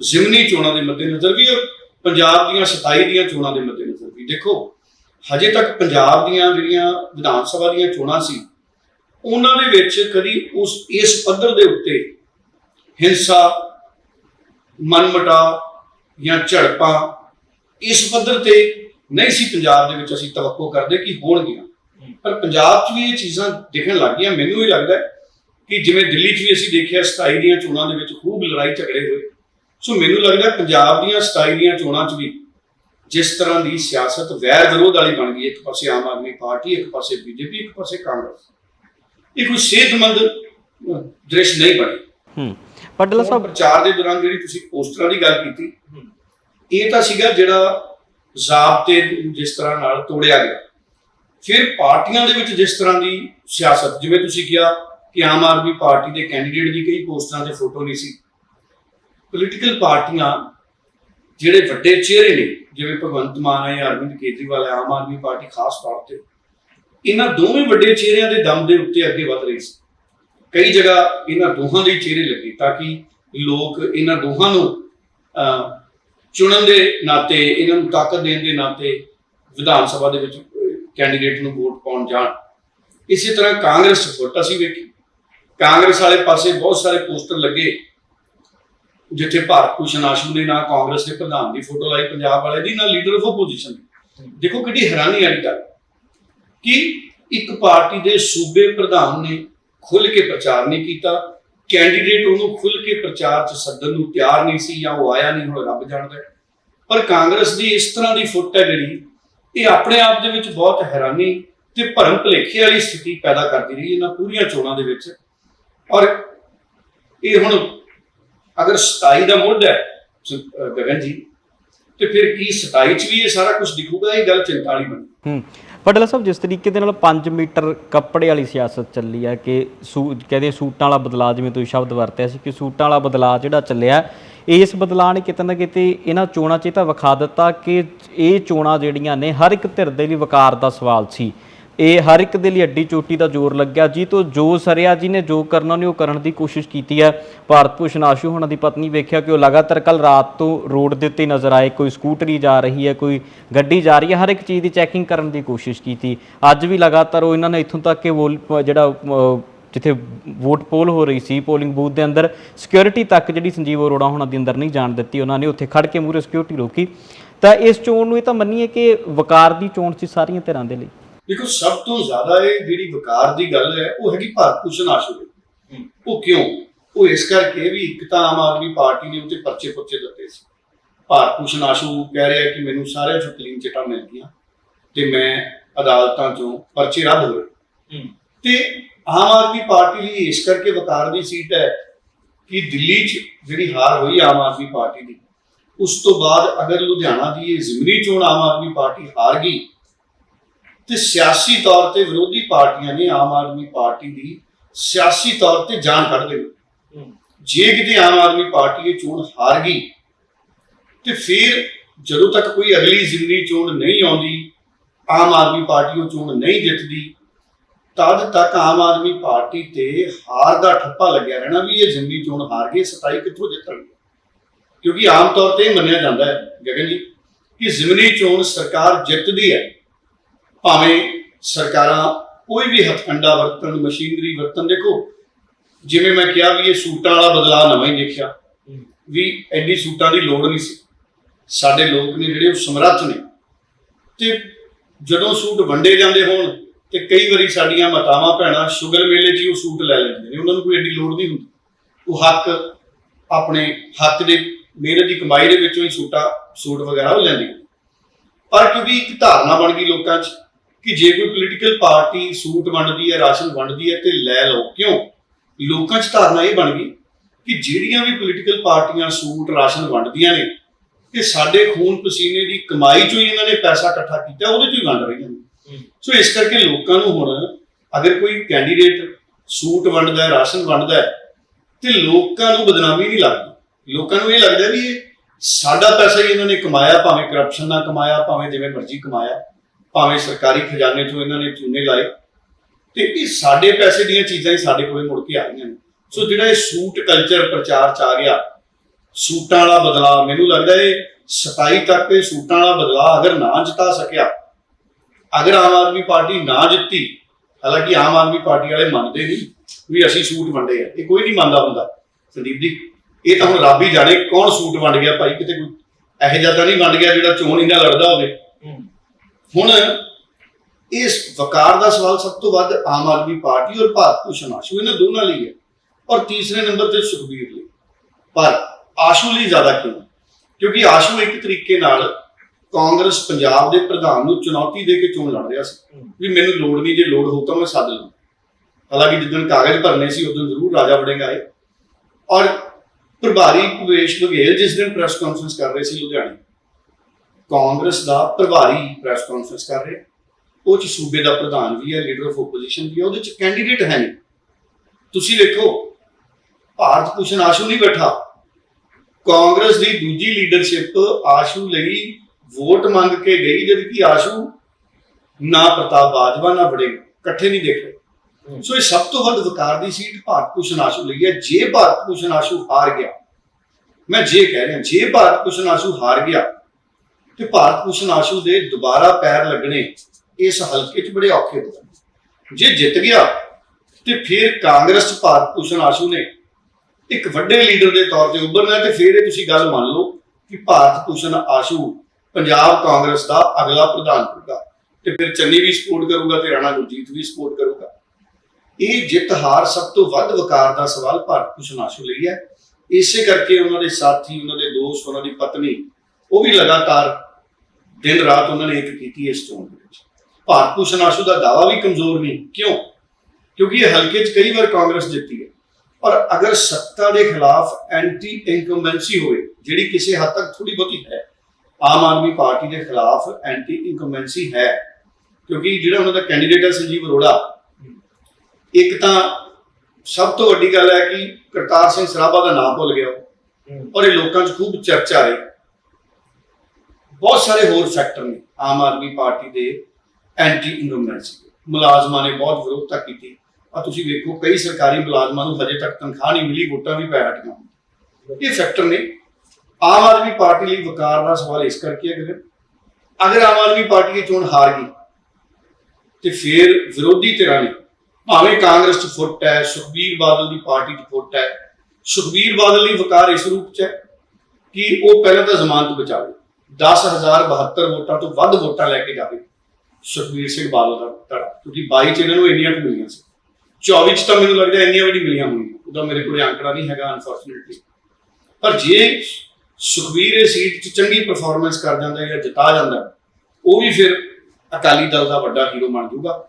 ਜ਼ਿਮਨੀ ਚੋਣਾਂ ਦੇ ਮੱਦੇਨਜ਼ਰ ਵੀ ਔਰ ਪੰਜਾਬ ਦੀਆਂ 27 ਦੀਆਂ ਚੋਣਾਂ ਦੇ ਮੱਦੇਨਜ਼ਰ ਵੀ। ਦੇਖੋ, ਹਜੇ ਤੱਕ ਪੰਜਾਬ ਦੀਆਂ ਜਿਹੜੀਆਂ ਵਿਧਾਨ ਸਭਾ ਦੀਆਂ ਚੋਣਾਂ ਸੀ, ਉਹਨਾਂ ਦੇ ਵਿੱਚ ਕਦੀ ਉਸ, ਇਸ ਪੱਧਰ ਦੇ ਉੱਤੇ ਹਿੰਸਾ ਮਨਮਟਾ ਜਾਂ ਝੜਪਾਂ ਇਸ ਪੱਧਰ ਤੇ ਨਹੀਂ ਸੀ ਪੰਜਾਬ ਦੇ ਵਿੱਚ ਅਸੀਂ ਤਵੱਕੋ ਕਰਦੇ ਕਿ ਹੋਣਗੀਆਂ। ਪਰ ਪੰਜਾਬ 'ਚ ਵੀ ਇਹ ਚੀਜ਼ਾਂ ਦਿਖਣ ਲੱਗ ਗਈਆਂ। ਮੈਨੂੰ ਇਹ ਲੱਗਦਾ ਹੈ ਕਿ ਜਿਵੇਂ ਦਿੱਲੀ 'ਚ ਵੀ ਅਸੀਂ ਦੇਖਿਆ 27 ਦੀਆਂ ਚੋਣਾਂ ਦੇ ਵਿੱਚ ਖੂਬ ਲੜਾਈ ਝਗੜੇ ਹੋਏ। ਸੋ ਮੈਨੂੰ ਲੱਗਦਾ ਪੰਜਾਬ ਦੀਆਂ 27 ਦੀਆਂ ਚੋਣਾਂ 'ਚ ਵੀ ਜਿਸ ਤਰ੍ਹਾਂ ਦੀ ਸਿਆਸਤ ਵੈਰ ਵਿਰੋਧ ਵਾਲੀ ਬਣ ਗਈ ਇੱਕ ਪਾਸੇ ਆਮ ਆਦਮੀ ਪਾਰਟੀ ਇੱਕ ਪਾਸੇ ਬੀਜੇਪੀ ਇੱਕ ਪਾਸੇ ਕਾਂਗਰਸ ਇਹ ਕੋਈ ਸਿਹਤਮੰਦ ਦ੍ਰਿਸ਼ ਨਹੀਂ ਬਣੇ। ਹੂੰ। ਪਰ ਡੱਲਾ ਸਾਹਿਬ ਪ੍ਰਚਾਰ ਦੇ ਦੌਰਾਨ ਜਿਹੜੀ ਤੁਸੀਂ ਪੋਸਟਰਾਂ ਦੀ ਗੱਲ ਕੀਤੀ ਇਹ ਤਾਂ ਸੀਗਾ ਜਿਹੜਾ ਜ਼ਾਬਤੇ ਜਿਸ ਤਰ੍ਹਾਂ ਨਾਲ ਤੋੜਿਆ ਗਿਆ। ਫਿਰ ਪਾਰਟੀਆਂ ਦੇ ਵਿੱਚ ਜਿਸ ਤਰ੍ਹਾਂ ਦੀ ਸਿਆਸਤ, ਜਿਵੇਂ ਤੁਸੀਂ ਕਿਹਾ ਕਿ ਆਮ ਆਦਮੀ ਪਾਰਟੀ ਦੇ ਕੈਂਡੀਡੇਟ ਦੀ ਕਈ ਪੋਸਟਰਾਂ ਤੇ ਫੋਟੋ ਨਹੀਂ ਸੀ। ਪੋਲੀਟੀਕਲ ਪਾਰਟੀਆਂ ਜਿਹੜੇ ਵੱਡੇ ਚਿਹਰੇ ਨੇ, ਜਿਵੇਂ ਭਗਵੰਤ ਮਾਨ ਹੈ ਜਾਂ ਅਰਵਿੰਦ ਕੇਜਰੀਵਾਲ ਹੈ, ਆਮ ਆਦਮੀ ਪਾਰਟੀ ਖਾਸ ਤੌਰ ਤੇ, ਇਹਨਾਂ ਦੋਵੇਂ ਵੱਡੇ ਚਿਹਰਿਆਂ ਦੇ ਦਮ ਦੇ ਉੱਤੇ ਅੱਗੇ ਵਧ ਰਹੀ ਸੀ। ਕਈ ਜਗ੍ਹਾ ਇਹਨਾਂ ਦੋਹਾਂ ਦੇ ਚਿਹਰੇ ਲੱਗੇ ਤਾਂ ਕਿ ਲੋਕ ਇਹਨਾਂ ਦੋਹਾਂ ਨੂੰ ਚੁਣਨ ਦੇ ਨਾਤੇ, ਇਹਨਾਂ ਨੂੰ ਤਾਕਤ ਦੇਣ ਦੇ ਨਾਤੇ ਵਿਧਾਨ ਸਭਾ ਦੇ ਵਿੱਚ ਕੈਂਡੀਡੇਟ ਨੂੰ ਵੋਟ ਪਾਉਣ ਜਾਣ। ਇਸੇ ਤਰ੍ਹਾਂ ਕਾਂਗਰਸ ਸਪੋਰਟ ਅਸੀਂ ਵੇਖੀ। ਕਾਂਗਰਸ ਵਾਲੇ ਪਾਸੇ ਬਹੁਤ ਸਾਰੇ ਪੋਸਟਰ ਲੱਗੇ। ਜਿੱਥੇ ਭਾਰਤ ਭੂਸ਼ਣ ਆਸ਼ੂ ਨੇ, ਨਾ ਕਾਂਗਰਸ ਦੇ ਪ੍ਰਧਾਨ ਦੀ ਫੋਟੋ ਲਾਈ, ਪੰਜਾਬ ਵਾਲੇ ਦੀ, ਨਾ ਲੀਡਰ ਆਫ ਆਪੋਜੀਸ਼ਨ ਦੇਖੋ ਕਿੰਨੀ ਹੈਰਾਨੀ ਵਾਲੀ ਗੱਲ। ਕਿ ਇੱਕ ਪਾਰਟੀ ਦੇ ਸੂਬੇ ਪ੍ਰਧਾਨ ਨੇ ਖੁੱਲ ਕੇ ਪ੍ਰਚਾਰ ਨਹੀਂ ਕੀਤਾ ਕੈਂਡੀਡੇਟ ਉਹਨੂੰ ਖੁੱਲ ਕੇ ਪ੍ਰਚਾਰ 'ਚ ਸੱਦਣ ਨੂੰ ਤਿਆਰ ਨਹੀਂ ਸੀ ਜਾਂ ਉਹ ਆਇਆ ਨਹੀਂ, ਹੁਣ ਰੱਬ ਜਾਣਦਾ ਪਰ ਕਾਂਗਰਸ ਦੀ ਇਸ ਤਰ੍ਹਾਂ ਦੀ ਫੁੱਟ ਹੈ ਜਿਹੜੀ ਇਹ ਆਪਣੇ ਆਪ ਦੇ ਵਿੱਚ ਬਹੁਤ ਹੈਰਾਨੀ ਤੇ ਭਰਮ ਭੁਲੇਖੇ ਵਾਲੀ ਸਥਿਤੀ ਪੈਦਾ ਕਰਦੀ ਰਹੀ ਇਹਨਾਂ ਪੂਰੀਆਂ ਚੋਣਾਂ ਦੇ ਵਿੱਚ। ਔਰ ਇਹ ਹੁਣ ਅਗਰ 27 ਦਾ ਮੁੱਢ ਹੈ ਗਗਨ ਜੀ, ਤੇ ਫਿਰ ਕੀ 27 ਚ ਵੀ ਇਹ ਸਾਰਾ ਕੁਝ ਦਿਖੂਗਾ? ਇਹ ਗੱਲ ਚਿੰਤਾ ਵਾਲੀ ਬਣੀ। ਹੂੰ। ਪਟੇਲ ਸਾਹਿਬ, ਜਿਸ ਤਰੀਕੇ ਦੇ ਨਾਲ 5 ਮੀਟਰ ਕੱਪੜੇ ਵਾਲੀ ਸਿਆਸਤ ਚੱਲੀ ਹੈ ਕਿ ਸੂ, ਕਹਿੰਦੇ ਸੂਟਾਂ ਵਾਲਾ ਬਦਲਾਅ, ਜਿਵੇਂ ਤੁਸੀਂ ਸ਼ਬਦ ਵਰਤਿਆ ਸੀ ਕਿ ਸੂਟਾਂ ਵਾਲਾ ਬਦਲਾਅ ਜਿਹੜਾ ਚੱਲਿਆ ਇਸ ਬਦਲਾਅ ਨੇ ਕਿਤੇ ਨਾ ਕਿਤੇ ਇਹਨਾਂ ਚੋਣਾਂ 'ਚ ਇਹ ਤਾਂ ਵਿਖਾ ਦਿੱਤਾ ਕਿ ਇਹ ਚੋਣਾਂ ਜਿਹੜੀਆਂ ਨੇ, ਹਰ ਇੱਕ ਧਿਰ ਦੇ ਲਈ ਵਕਾਰ ਦਾ ਸਵਾਲ ਸੀ। ਇਹ ਹਰ ਇੱਕ ਦੇ ਲਈ ਅੱਡੀ ਚੋਟੀ ਦਾ ਜ਼ੋਰ ਲੱਗਿਆ। ਜੀ ਤੋਂ ਜੋ ਸਰਿਆ ਜੀ ਨੇ ਜੋ ਕਰਨਾ, ਉਹਨੇ ਉਹ ਕਰਨ ਦੀ ਕੋਸ਼ਿਸ਼ ਕੀਤੀ ਹੈ। ਭਾਰਤ ਭੂਸ਼ਣ ਆਸ਼ੂ ਹੋਣਾ ਦੀ ਪਤਨੀ ਵੇਖਿਆ ਕਿ ਉਹ ਲਗਾਤਾਰ ਕੱਲ ਰਾਤ ਤੋਂ ਰੋਡ ਦੇ ਉੱਤੇ ਨਜ਼ਰ ਆਏ। ਕੋਈ ਸਕੂਟਰੀ ਜਾ ਰਹੀ ਹੈ, ਕੋਈ ਗੱਡੀ ਜਾ ਰਹੀ ਹੈ, ਹਰ ਇੱਕ ਚੀਜ਼ ਦੀ ਚੈਕਿੰਗ ਕਰਨ ਦੀ ਕੋਸ਼ਿਸ਼ ਕੀਤੀ। ਅੱਜ ਵੀ ਲਗਾਤਾਰ ਉਹ ਇਹਨਾਂ ਨੇ ਇੱਥੋਂ ਤੱਕ ਕਿ ਵੋਲ ਜਿਹੜਾ ਜਿੱਥੇ ਵੋਟ ਪੋਲ ਹੋ ਰਹੀ ਸੀ ਪੋਲਿੰਗ ਬੂਥ ਦੇ ਅੰਦਰ ਸਿਕਿਉਰਿਟੀ ਤੱਕ ਜਿਹੜੀ ਸੰਜੀਵ ਅਰੋੜਾ ਹੋਣਾ ਦੀ ਅੰਦਰ ਨਹੀਂ ਜਾਣ ਦਿੱਤੀ ਉਹਨਾਂ ਨੇ ਉੱਥੇ ਖੜ ਕੇ ਮੂਰੇ ਸਿਕਿਉਰਿਟੀ ਰੋਕੀ। ਤਾਂ ਇਸ ਚੋਣ ਨੂੰ ਇਹ ਤਾਂ ਮੰਨੀਏ ਕਿ ਵਕਾਰ ਦੀ ਚੋਣ ਸੀ ਸਾਰੀਆਂ ਧਿਰਾਂ ਦੇ ਲਈ। ਦੇਖੋ ਸਭ ਤੋਂ ਜ਼ਿਆਦਾ ਇਹ ਜਿਹੜੀ ਵਕਾਰ ਦੀ ਗੱਲ ਹੈ ਉਹ ਹੈਗੀ ਭਾਰਤ ਭੂਸ਼ਣ ਆਸ਼ੂ ਉਹ ਕਿਉਂ? ਉਹ ਇਸ ਕਰਕੇ ਵੀ ਇੱਕ ਤਾਂ ਆਮ ਆਦਮੀ ਪਾਰਟੀ ਨੇ ਉੱਤੇ ਪਰਚੇ ਪੁਰਚੇ ਦਿੱਤੇ ਸੀ। ਭਾਰਤ ਭੂਸ਼ਣ ਆਸ਼ੂ ਕਹਿ ਰਿਹਾ ਕਿ ਮੈਨੂੰ ਸਾਰਿਆਂ ਚੋਂ ਕਲੀਨ ਚਿੱਟਾਂ ਮਿਲ ਗਈਆਂ ਤੇ ਮੈਂ ਅਦਾਲਤਾਂ ਚੋਂ ਪਰਚੇ ਰੱਦ ਹੋਏ। ਤੇ ਆਮ ਆਦਮੀ ਪਾਰਟੀ ਲਈ ਇਸ ਕਰਕੇ ਵਕਾਰ ਦੀ ਸੀਟ ਹੈ ਕਿ ਦਿੱਲੀ 'ਚ ਜਿਹੜੀ ਹਾਰ ਹੋਈ ਆਮ ਆਦਮੀ ਪਾਰਟੀ ਦੀ ਉਸ ਤੋਂ ਬਾਅਦ ਅਗਰ ਲੁਧਿਆਣਾ ਦੀ ਇਹ ਜ਼ਿਮਨੀ ਚੋਣ ਆਮ ਆਦਮੀ ਪਾਰਟੀ ਹਾਰ ਗਈ ਤੇ ਸਿਆਸੀ ਤੌਰ ਤੇ ਵਿਰੋਧੀ ਪਾਰਟੀਆਂ ਨੇ ਆਮ ਆਦਮੀ ਪਾਰਟੀ ਦੀ ਸਿਆਸੀ ਤੌਰ ਤੇ ਜਾਨ ਕੱਢ ਦੇਣੀ ਜੇ ਕਿਤੇ ਆਮ ਆਦਮੀ ਪਾਰਟੀ ਇਹ ਚੋਣ ਹਾਰ ਗਈ ਤੇ ਫਿਰ ਜਦੋਂ ਤੱਕ ਕੋਈ ਅਗਲੀ ਜ਼ਿਮਨੀ ਚੋਣ ਨਹੀਂ ਆਉਂਦੀ ਆਮ ਆਦਮੀ ਪਾਰਟੀ ਉਹ ਚੋਣ ਨਹੀਂ ਜਿੱਤਦੀ ਤਦ ਤੱਕ ਆਮ ਆਦਮੀ ਪਾਰਟੀ ਤੇ ਹਾਰ ਦਾ ਠੱਪਾ ਲੱਗਿਆ ਰਹਿਣਾ ਵੀ ਇਹ ਜ਼ਿਮਨੀ ਚੋਣ ਹਾਰ ਗਏ 27 ਕਿੱਥੋਂ ਜਿੱਤਣਗੇ ਕਿਉਂਕਿ ਆਮ ਤੌਰ ਤੇ ਇਹ ਮੰਨਿਆ ਜਾਂਦਾ ਹੈ ਗਗਨ ਜੀ ਕਿ ਜ਼ਿਮਨੀ ਚੋਣ ਸਰਕਾਰ ਜਿੱਤਦੀ ਹੈ ਭਾਵੇਂ ਸਰਕਾਰਾਂ ਕੋਈ ਵੀ ਹਥਕੰਡਾ ਵਰਤਣ ਮਸ਼ੀਨਰੀ ਵਰਤਣ ਦੇਖੋ ਜਿਵੇਂ ਮੈਂ ਕਿਹਾ ਵੀ ਇਹ ਸੂਟਾਂ ਵਾਲਾ ਬਦਲਾਅ ਨਵਾਂ ਹੀ ਦੇਖਿਆ ਵੀ ਐਡੀ ਸੂਟਾਂ ਦੀ ਲੋੜ ਨਹੀਂ ਸੀ। ਸਾਡੇ ਲੋਕ ਨੇ ਜਿਹੜੇ ਉਹ ਸਮਰੱਥ ਨੇ। ਤੇ ਜਦੋਂ ਸੂਟ ਵੰਡੇ ਜਾਂਦੇ ਹੋਣ ਤੇ ਕਈ ਵਾਰੀ ਸਾਡੀਆਂ ਮਾਤਾਵਾਂ, ਭੈਣਾਂ ਸ਼ੂਗਰ ਮੇਲੇ 'ਚ ਹੀ ਉਹ ਸੂਟ ਲੈ ਲੈਂਦੀਆਂ ਨੇ। ਉਹਨਾਂ ਨੂੰ ਕੋਈ ਐਡੀ ਲੋੜ ਨਹੀਂ ਹੁੰਦੀ। ਉਹ ਹੱਕ ਆਪਣੇ ਹੱਕ ਦੇ ਮਿਹਨਤ ਦੀ ਕਮਾਈ ਦੇ ਵਿੱਚੋਂ ਹੀ ਸੂਟਾ, ਸੂਟ ਵਗੈਰਾ ਉਹ ਲੈਂਦੀਆਂ। ਪਰ ਕਿਉਂਕਿ ਇੱਕ ਧਾਰਨਾ ਬਣ ਗਈ ਲੋਕਾਂ 'ਚ ਕਿ ਜੇ ਕੋਈ ਪੋਲੀਟੀਕਲ ਪਾਰਟੀ ਸੂਟ ਵੰਡਦੀ ਹੈ, ਰਾਸ਼ਨ ਵੰਡਦੀ ਹੈ ਤੇ ਲੈ ਲਓ। ਕਿਉਂ? ਲੋਕਾਂ 'ਚ ਧਾਰਨਾ ਇਹ ਬਣ ਗਈ ਕਿ ਜਿਹੜੀਆਂ ਵੀ ਪੋਲੀਟੀਕਲ ਪਾਰਟੀਆਂ ਸੂਟ, ਰਾਸ਼ਨ ਵੰਡਦੀਆਂ ਨੇ, ਤੇ ਸਾਡੇ ਖੂਨ ਪਸੀਨੇ ਦੀ ਕਮਾਈ 'ਚੋਂ ਹੀ ਇਹਨਾਂ ਨੇ ਪੈਸਾ ਇਕੱਠਾ ਕੀਤਾ, ਉਹਦੇ 'ਚੋਂ ਹੀ ਵੰਡ ਰਹੀਆਂ ਨੇ। ਸੋ ਇਸ ਕਰਕੇ ਲੋਕਾਂ ਨੂੰ ਹੁਣ ਅਗਰ ਕੋਈ ਕੈਂਡੀਡੇਟ ਸੂਟ ਵੰਡਦਾ ਹੈ, ਰਾਸ਼ਨ ਵੰਡਦਾ ਹੈ, ਤੇ ਲੋਕਾਂ ਨੂੰ ਬਦਨਾਮੀ ਨਹੀਂ ਲੱਗਦੀ। ਲੋਕਾਂ ਨੂੰ ਇਹ ਲੱਗਦਾ ਵੀ ਇਹ ਸਾਡਾ ਪੈਸਾ ਹੀ ਇਹਨਾਂ ਨੇ ਕਮਾਇਆ, ਭਾਵੇਂ ਕਰਪਸ਼ਨ ਨਾਲ ਕਮਾਇਆ, ਭਾਵੇਂ ਜਿਵੇਂ ਮਰਜ਼ੀ ਕਮਾਇਆ, ਭਾਵੇਂ ਸਰਕਾਰੀ ਖਜ਼ਾਨੇ ਚੋਂ ਇਹਨਾਂ ਨੇ ਚੂਨੇ ਲਾਏ। ਤੇ ਇਹ ਸਾਡੇ ਪੈਸੇ ਦੀਆਂ ਚੀਜ਼ਾਂ ਹੀ ਸਾਡੇ ਕੋਲੇ ਮੁੜ ਕੇ ਆ ਰਹੀਆਂ ਨੇ। ਸੋ ਜਿਹੜਾ ਇਹ ਸੂਟ ਕਲਚਰ ਪ੍ਰਚਾਰ ਚ ਆ ਗਿਆ, ਸੂਟਾਂ ਵਾਲਾ ਬਦਲਾਅ, ਮੈਨੂੰ ਲੱਗਦਾ ਇਹ 27 ਤੱਕ ਇਹ ਸੂਟਾਂ ਵਾਲਾ ਬਦਲਾਅ ਅਗਰ ਨਾ ਜਿਤਾ ਸਕਿਆ ਅਗਰ ਆਮ ਆਦਮੀ ਪਾਰਟੀ ਨਾ ਜਿੱਤੀ ਹਾਲਾਂਕਿ ਆਮ ਆਦਮੀ ਪਾਰਟੀ ਵਾਲੇ ਮੰਨਦੇ ਨਹੀਂ ਵੀ ਅਸੀਂ ਸੂਟ ਵੰਡੇ ਆ। ਇਹ ਕੋਈ ਨਹੀਂ ਮੰਨਦਾ ਹੁੰਦਾ। ਸੰਦੀਪ ਜੀ ਇਹ ਤਾਂ ਹੁਣ ਰੱਬ ਹੀ ਜਾਣੇ ਕੌਣ ਸੂਟ ਵੰਡ ਗਿਆ ਭਾਈ ਕਿਤੇ ਕੋਈ ਇਹੋ ਜਿਹਾ ਤਾਂ ਨਹੀਂ ਵੰਡ ਗਿਆ ਜਿਹੜਾ ਚੋਣ ਇਹਨਾਂ ਲੜਦਾ ਹੋਵੇ। ਹੁਣ ਇਸ ਵਕਾਰ ਦਾ ਸਵਾਲ ਸਭ ਤੋਂ ਵੱਧ ਆਮ ਆਦਮੀ ਪਾਰਟੀ ਔਰ ਭਾਰਤ ਭੂਸ਼ਣ ਆਸ਼ੂ ਇਹਨਾਂ ਦੋਨਾਂ ਲਈ ਹੈ ਔਰ ਤੀਸਰੇ ਨੰਬਰ ਤੇ ਸੁਖਬੀਰ ਲਈ। ਪਰ ਆਸ਼ੂ ਲਈ ਜ਼ਿਆਦਾ ਕਿਉਂ? ਕਿਉਂਕਿ ਆਸ਼ੂ ਇੱਕ ਤਰੀਕੇ ਨਾਲ ਕਾਂਗਰਸ ਪੰਜਾਬ ਦੇ ਪ੍ਰਧਾਨ ਨੂੰ ਚੁਣੌਤੀ ਦੇ ਕੇ ਚੋਣ ਲੜ ਰਿਹਾ ਸੀ। ਵੀ ਮੈਨੂੰ ਲੋੜ ਨਹੀਂ, ਜੇ ਲੋੜ ਹੋ ਤਾਂ ਮੈਂ ਸੱਦ ਲਵਾਂ ਹਾਲਾਂਕਿ ਜਿੱਦਣ ਕਾਗਜ਼ ਭਰਨੇ ਸੀ, ਉਦੋਂ ਜ਼ਰੂਰ ਰਾਜਾ ਵੜੇਗਾ ਆਏ। ਔਰ ਪ੍ਰਭਾਰੀ ਭੁਪੇਸ਼ ਬਘੇਲ ਜਿਸ ਦਿਨ ਪ੍ਰੈਸ ਕਾਨਫਰੰਸ ਕਰ ਰਹੇ ਸੀ ਲੁਧਿਆਣੇ, ਕਾਂਗਰਸ ਦਾ ਪ੍ਰਭਾਰੀ ਪ੍ਰੈਸ ਕਾਨਫਰੰਸ ਕਰ ਰਹੇ। ਉਹ ਚ ਸੂਬੇ ਦਾ ਪ੍ਰਧਾਨ ਵੀ ਹੈ ਲੀਡਰ ਆਫ ਆਪੋਜੀਸ਼ਨ ਵੀ ਹੈ, ਉਹਦੇ ਚ ਕੈਂਡੀਡੇਟ ਹੈ ਨਹੀਂ। ਤੁਸੀਂ ਵੇਖੋ, ਭਾਰਤ ਭੂਸ਼ਣ ਆਸ਼ੂ ਨਹੀਂ ਬੈਠਾ। ਕਾਂਗਰਸ ਦੀ ਦੂਜੀ ਲੀਡਰਸ਼ਿਪ ਆਸ਼ੂ ਲਈ ਵੋਟ ਮੰਗ ਕੇ ਗਈ ਜਦ ਕਿ ਆਸ਼ੂ ਨਾ ਪ੍ਰਤਾਪ ਬਾਜਵਾ ਨਾ ਬੜੇ ਇਕੱਠੇ ਨਹੀਂ ਦੇਖ। ਸੋ ਇਹ ਸਭ ਤੋਂ ਵੱਧ ਵਕਾਰ ਦੀ ਸੀਟ ਭਾਰਤ ਭੂਸ਼ਣ ਆਸ਼ੂ ਲਈ ਹੈ। ਜੇ ਭਾਰਤ ਭੂਸ਼ਣ ਆਸ਼ੂ ਹਾਰ ਗਿਆ ਮੈਂ ਜੇ ਕਹਿ ਰਿਹਾ ਜੇ ਭਾਰਤ ਭੂਸ਼ਣ ਆਸ਼ੂ ਹਾਰ ਗਿਆ ਤੇ ਭਾਰਤ ਭੂਸ਼ਣ ਆਸ਼ੂ ਦੇ ਦੁਬਾਰਾ ਪੈਰ ਲੱਗਣੇ ਇਸ ਹਲਕੇ 'ਚ ਬੜੇ ਔਖੇ ਹੋ ਜਾਣਗੇ ਜੇ ਜਿੱਤ ਗਿਆ ਤੇ ਫਿਰ ਕਾਂਗਰਸ 'ਚ ਭਾਰਤ ਭੂਸ਼ਣ ਆਸ਼ੂ ਨੇ ਇੱਕ ਵੱਡੇ ਲੀਡਰ ਦੇ ਤੌਰ ਤੇ ਉੱਭਰਨਾ ਤੇ ਫਿਰ ਇਹ ਤੁਸੀਂ ਗੱਲ ਮੰਨ ਲਓ ਕਿ ਭਾਰਤ ਭੂਸ਼ਣ ਆਸ਼ੂ ਪੰਜਾਬ ਕਾਂਗਰਸ ਦਾ ਅਗਲਾ ਪ੍ਰਧਾਨ ਹੋਊਗਾ ਤੇ ਫਿਰ ਚੰਨੀ ਵੀ ਸਪੋਰਟ ਕਰੂਗਾ ਤੇ ਰਾਣਾ ਗੁਰਜੀਤ ਵੀ ਸਪੋਰਟ ਕਰੂਗਾ। ਇਹ ਜਿੱਤ ਹਾਰ ਸਭ ਤੋਂ ਵੱਧ ਵਕਾਰ ਦਾ ਸਵਾਲ ਭਾਰਤ ਭੂਸ਼ਣ ਲਈ ਹੈ। ਇਸੇ ਕਰਕੇ ਉਹਨਾਂ ਦੇ ਸਾਥੀ, ਉਹਨਾਂ ਦੇ ਦੋਸਤ, ਉਹਨਾਂ ਦੀ ਪਤਨੀ, ਉਹ ਵੀ ਲਗਾਤਾਰ ਦਿਨ ਰਾਤ ਉਹਨਾਂ ਨੇ ਇੱਕ ਕੀਤੀ ਇਸ ਚੋਣ ਦੇ ਵਿੱਚ। ਭਾਰਤ ਭੂਸ਼ਣ ਆਸ਼ੂ ਦਾ ਦਾਵਾ ਵੀ ਕਮਜ਼ੋਰ ਨਹੀਂ। ਕਿਉਂ? ਕਿਉਂਕਿ ਇਹ ਹਲਕੇ 'ਚ ਕਈ ਵਾਰ ਕਾਂਗਰਸ ਜਿੱਤੀ ਹੈ। ਪਰ ਅਗਰ ਸੱਤਾ ਦੇ ਖਿਲਾਫ ਐਂਟੀ ਇਨਕੰਬੈਂਸੀ ਹੋਵੇ, ਜਿਹੜੀ ਕਿਸੇ ਹੱਦ ਤੱਕ ਥੋੜੀ ਬਹੁਤੀ ਹੈ ਆਮ ਆਦਮੀ ਪਾਰਟੀ ਦੇ ਖਿਲਾਫ ਐਂਟੀ ਇਨਕੰਬੈਂਸੀ ਹੈ, ਕਿਉਂਕਿ ਜਿਹੜਾ ਉਹਨਾਂ ਦਾ ਕੈਂਡੀਡੇਟ ਹੈ ਸੰਜੀਵ ਅਰੋੜਾ, ਇੱਕ ਤਾਂ ਸਭ ਤੋਂ ਵੱਡੀ ਗੱਲ ਹੈ ਕਿ ਕਰਤਾਰ ਸਿੰਘ ਸਰਾਭਾ ਦਾ ਨਾਮ ਭੁੱਲ ਗਿਆ ਔਰ ਇਹ ਲੋਕਾਂ 'ਚ ਖੂਬ ਚਰਚਾ ਰਹੀ। ਬਹੁਤ ਸਾਰੇ ਹੋਰ ਫੈਕਟਰ ਨੇ ਆਮ ਆਦਮੀ ਪਾਰਟੀ ਦੇ ਐਂਟੀ ਇਨਕੰਬੈਂਸੀ ਮੁਲਾਜ਼ਮਾਂ ਨੇ ਬਹੁਤ ਵਿਰੋਧਤਾ ਕੀਤੀ। ਆ ਤੁਸੀਂ ਵੇਖੋ, ਕਈ ਸਰਕਾਰੀ ਮੁਲਾਜ਼ਮਾਂ ਨੂੰ ਹਜੇ ਤੱਕ ਤਨਖਾਹ ਨਹੀਂ ਮਿਲੀ, ਵੋਟਾਂ ਵੀ ਪੈ ਹਟੀਆਂ। ਇਹ ਫੈਕਟਰ ਨੇ। ਆਮ ਆਦਮੀ ਪਾਰਟੀ ਲਈ ਵਕਾਰ ਦਾ ਸਵਾਲ ਇਸ ਕਰਕੇ ਹੈ ਕਿ ਅਗਰ ਆਮ ਆਦਮੀ ਪਾਰਟੀ ਇਹ ਚੋਣ ਹਾਰ ਗਈ ਤੇ ਫਿਰ ਵਿਰੋਧੀ ਧਿਰਾਂ ਨੇ, ਭਾਵੇਂ ਕਾਂਗਰਸ 'ਚ ਫੁੱਟ ਹੈ, ਸੁਖਬੀਰ ਬਾਦਲ ਦੀ ਪਾਰਟੀ 'ਚ ਫੁੱਟ ਹੈ, ਸੁਖਬੀਰ ਬਾਦਲ ਲਈ ਵਕਾਰ ਇਸ ਰੂਪ 'ਚ ਹੈ ਕਿ ਉਹ ਪਹਿਲਾਂ ਤਾਂ ਜ਼ਮਾਨਤ ਬਚਾਵੇ 10072 ਵੋਟਾਂ ਤੋਂ ਵੱਧ ਵੋਟਾਂ ਲੈ ਕੇ ਜਾਵੇ ਸੁਖਬੀਰ ਸਿੰਘ ਬਾਦਲ ਦਾ ਧੜਾ, ਕਿਉਂਕਿ 22 ਚ ਇਹਨਾਂ ਨੂੰ ਇੰਨੀਆਂ ਕੁ ਮਿਲੀਆਂ ਸੀ। 24 ਚ ਤਾਂ ਮੈਨੂੰ ਲੱਗਦਾ ਇੰਨੀਆਂ ਵੀ ਨਹੀਂ ਮਿਲੀਆਂ ਹੋਣਗੀਆਂ, ਉਹਦਾ ਮੇਰੇ ਕੋਲ ਅੰਕੜਾ ਨਹੀਂ ਹੈਗਾ ਅਨਫੋਰਚੂਨੇਟਲੀ ਪਰ ਜੇ ਸੁਖਬੀਰ ਇਹ ਸੀਟ 'ਚ ਚੰਗੀ ਪਰਫਾਰਮੈਂਸ ਕਰ ਜਾਂਦਾ ਜਾਂ ਜਿਤਾ ਜਾਂਦਾ, ਉਹ ਵੀ ਫਿਰ ਅਕਾਲੀ ਦਲ ਦਾ ਵੱਡਾ ਹੀਰੋ ਬਣ ਜਾਊਗਾ।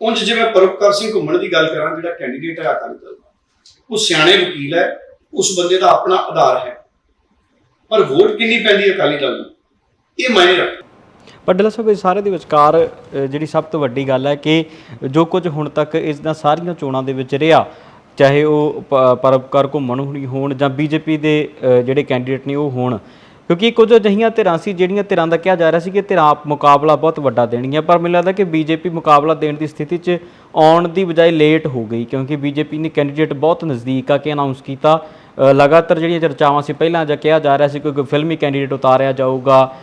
ਉਂਝ ਜਿਵੇਂ ਪਰਉਪਕਾਰ ਸਿੰਘ ਘੁੰਮਣ ਦੀ ਗੱਲ ਕਰਾਂ, ਜਿਹੜਾ ਕੈਂਡੀਡੇਟ ਹੈ ਅਕਾਲੀ ਦਲ ਦਾ, ਉਹ ਸਿਆਣੇ ਵਕੀਲ ਹੈ, ਉਸ ਬੰਦੇ ਦਾ ਆਪਣਾ ਆਧਾਰ ਹੈ। ਪਰ ਵੋਟ ਕਿੰਨੀ ਪੈਂਦੀ ਹੈ ਅਕਾਲੀ ਦਲ ਨੂੰ? ਇਹ ਮਾਇਨੇ ਰੱਖਦਾ ਪਰ ਡੱਲਾ ਸਾਹਿਬ ਇਸ ਸਾਰੇ ਦੇ ਵਿਚਕਾਰ ਜਿਹੜੀ ਸਭ ਤੋਂ ਵੱਡੀ ਗੱਲ ਹੈ ਕਿ ਜੋ ਕੁਝ ਹੁਣ ਤੱਕ ਇਸ ਦਾ ਸਾਰੀਆਂ ਚੋਣਾਂ ਦੇ ਵਿੱਚ ਰਿਹਾ ਚਾਹੇ ਉਹ ਪ- ਪਰਉਪਕਾਰ ਘੁੰਮਣ ਹੁਣੀ ਹੋਣ ਜਾਂ ਬੀਜੇਪੀ ਦੇ ਅ, ਜਿਹੜੇ ਕੈਂਡੀਡੇਟ ਨੇ ਉਹ ਹੋਣ। ਕਿਉਂਕਿ ਕੁਝ ਅਜਿਹੀਆਂ ਧਿਰਾਂ ਸੀ ਜਿਹੜੀਆਂ ਧਿਰਾਂ ਦਾ ਕਿਹਾ ਜਾ ਰਿਹਾ ਸੀ ਕਿ ਧਿਰਾਂ ਆਪ ਮੁਕਾਬਲਾ ਬਹੁਤ ਵੱਡਾ ਦੇਣਗੀਆਂ ਪਰ ਮੈਨੂੰ ਲੱਗਦਾ ਕਿ ਬੀਜੇਪੀ ਮੁਕਾਬਲਾ ਦੇਣ ਦੀ ਸਥਿਤੀ 'ਚ ਆਉਣ ਦੀ ਬਜਾਏ ਲੇਟ ਹੋ ਗਈ ਕਿਉਂਕਿ ਬੀਜੇਪੀ ਨੇ ਕੈਂਡੀਡੇਟ ਬਹੁਤ ਨਜ਼ਦੀਕ ਆ ਕੇ ਅਨਾਉਂਸ ਕੀਤਾ। ਅ, ਲਗਾਤਾਰ ਜਿਹੜੀਆਂ ਚਰਚਾਵਾਂ ਸੀ ਪਹਿਲਾਂ ਜਾਂ ਕਿਹਾ ਜਾ ਰਿਹਾ ਸੀ ਕਿ ਕੋਈ ਫਿਲਮੀ ਕੈਂਡੀਡੇਟ ਉਤਾਰਿਆ ਜਾਊਗਾ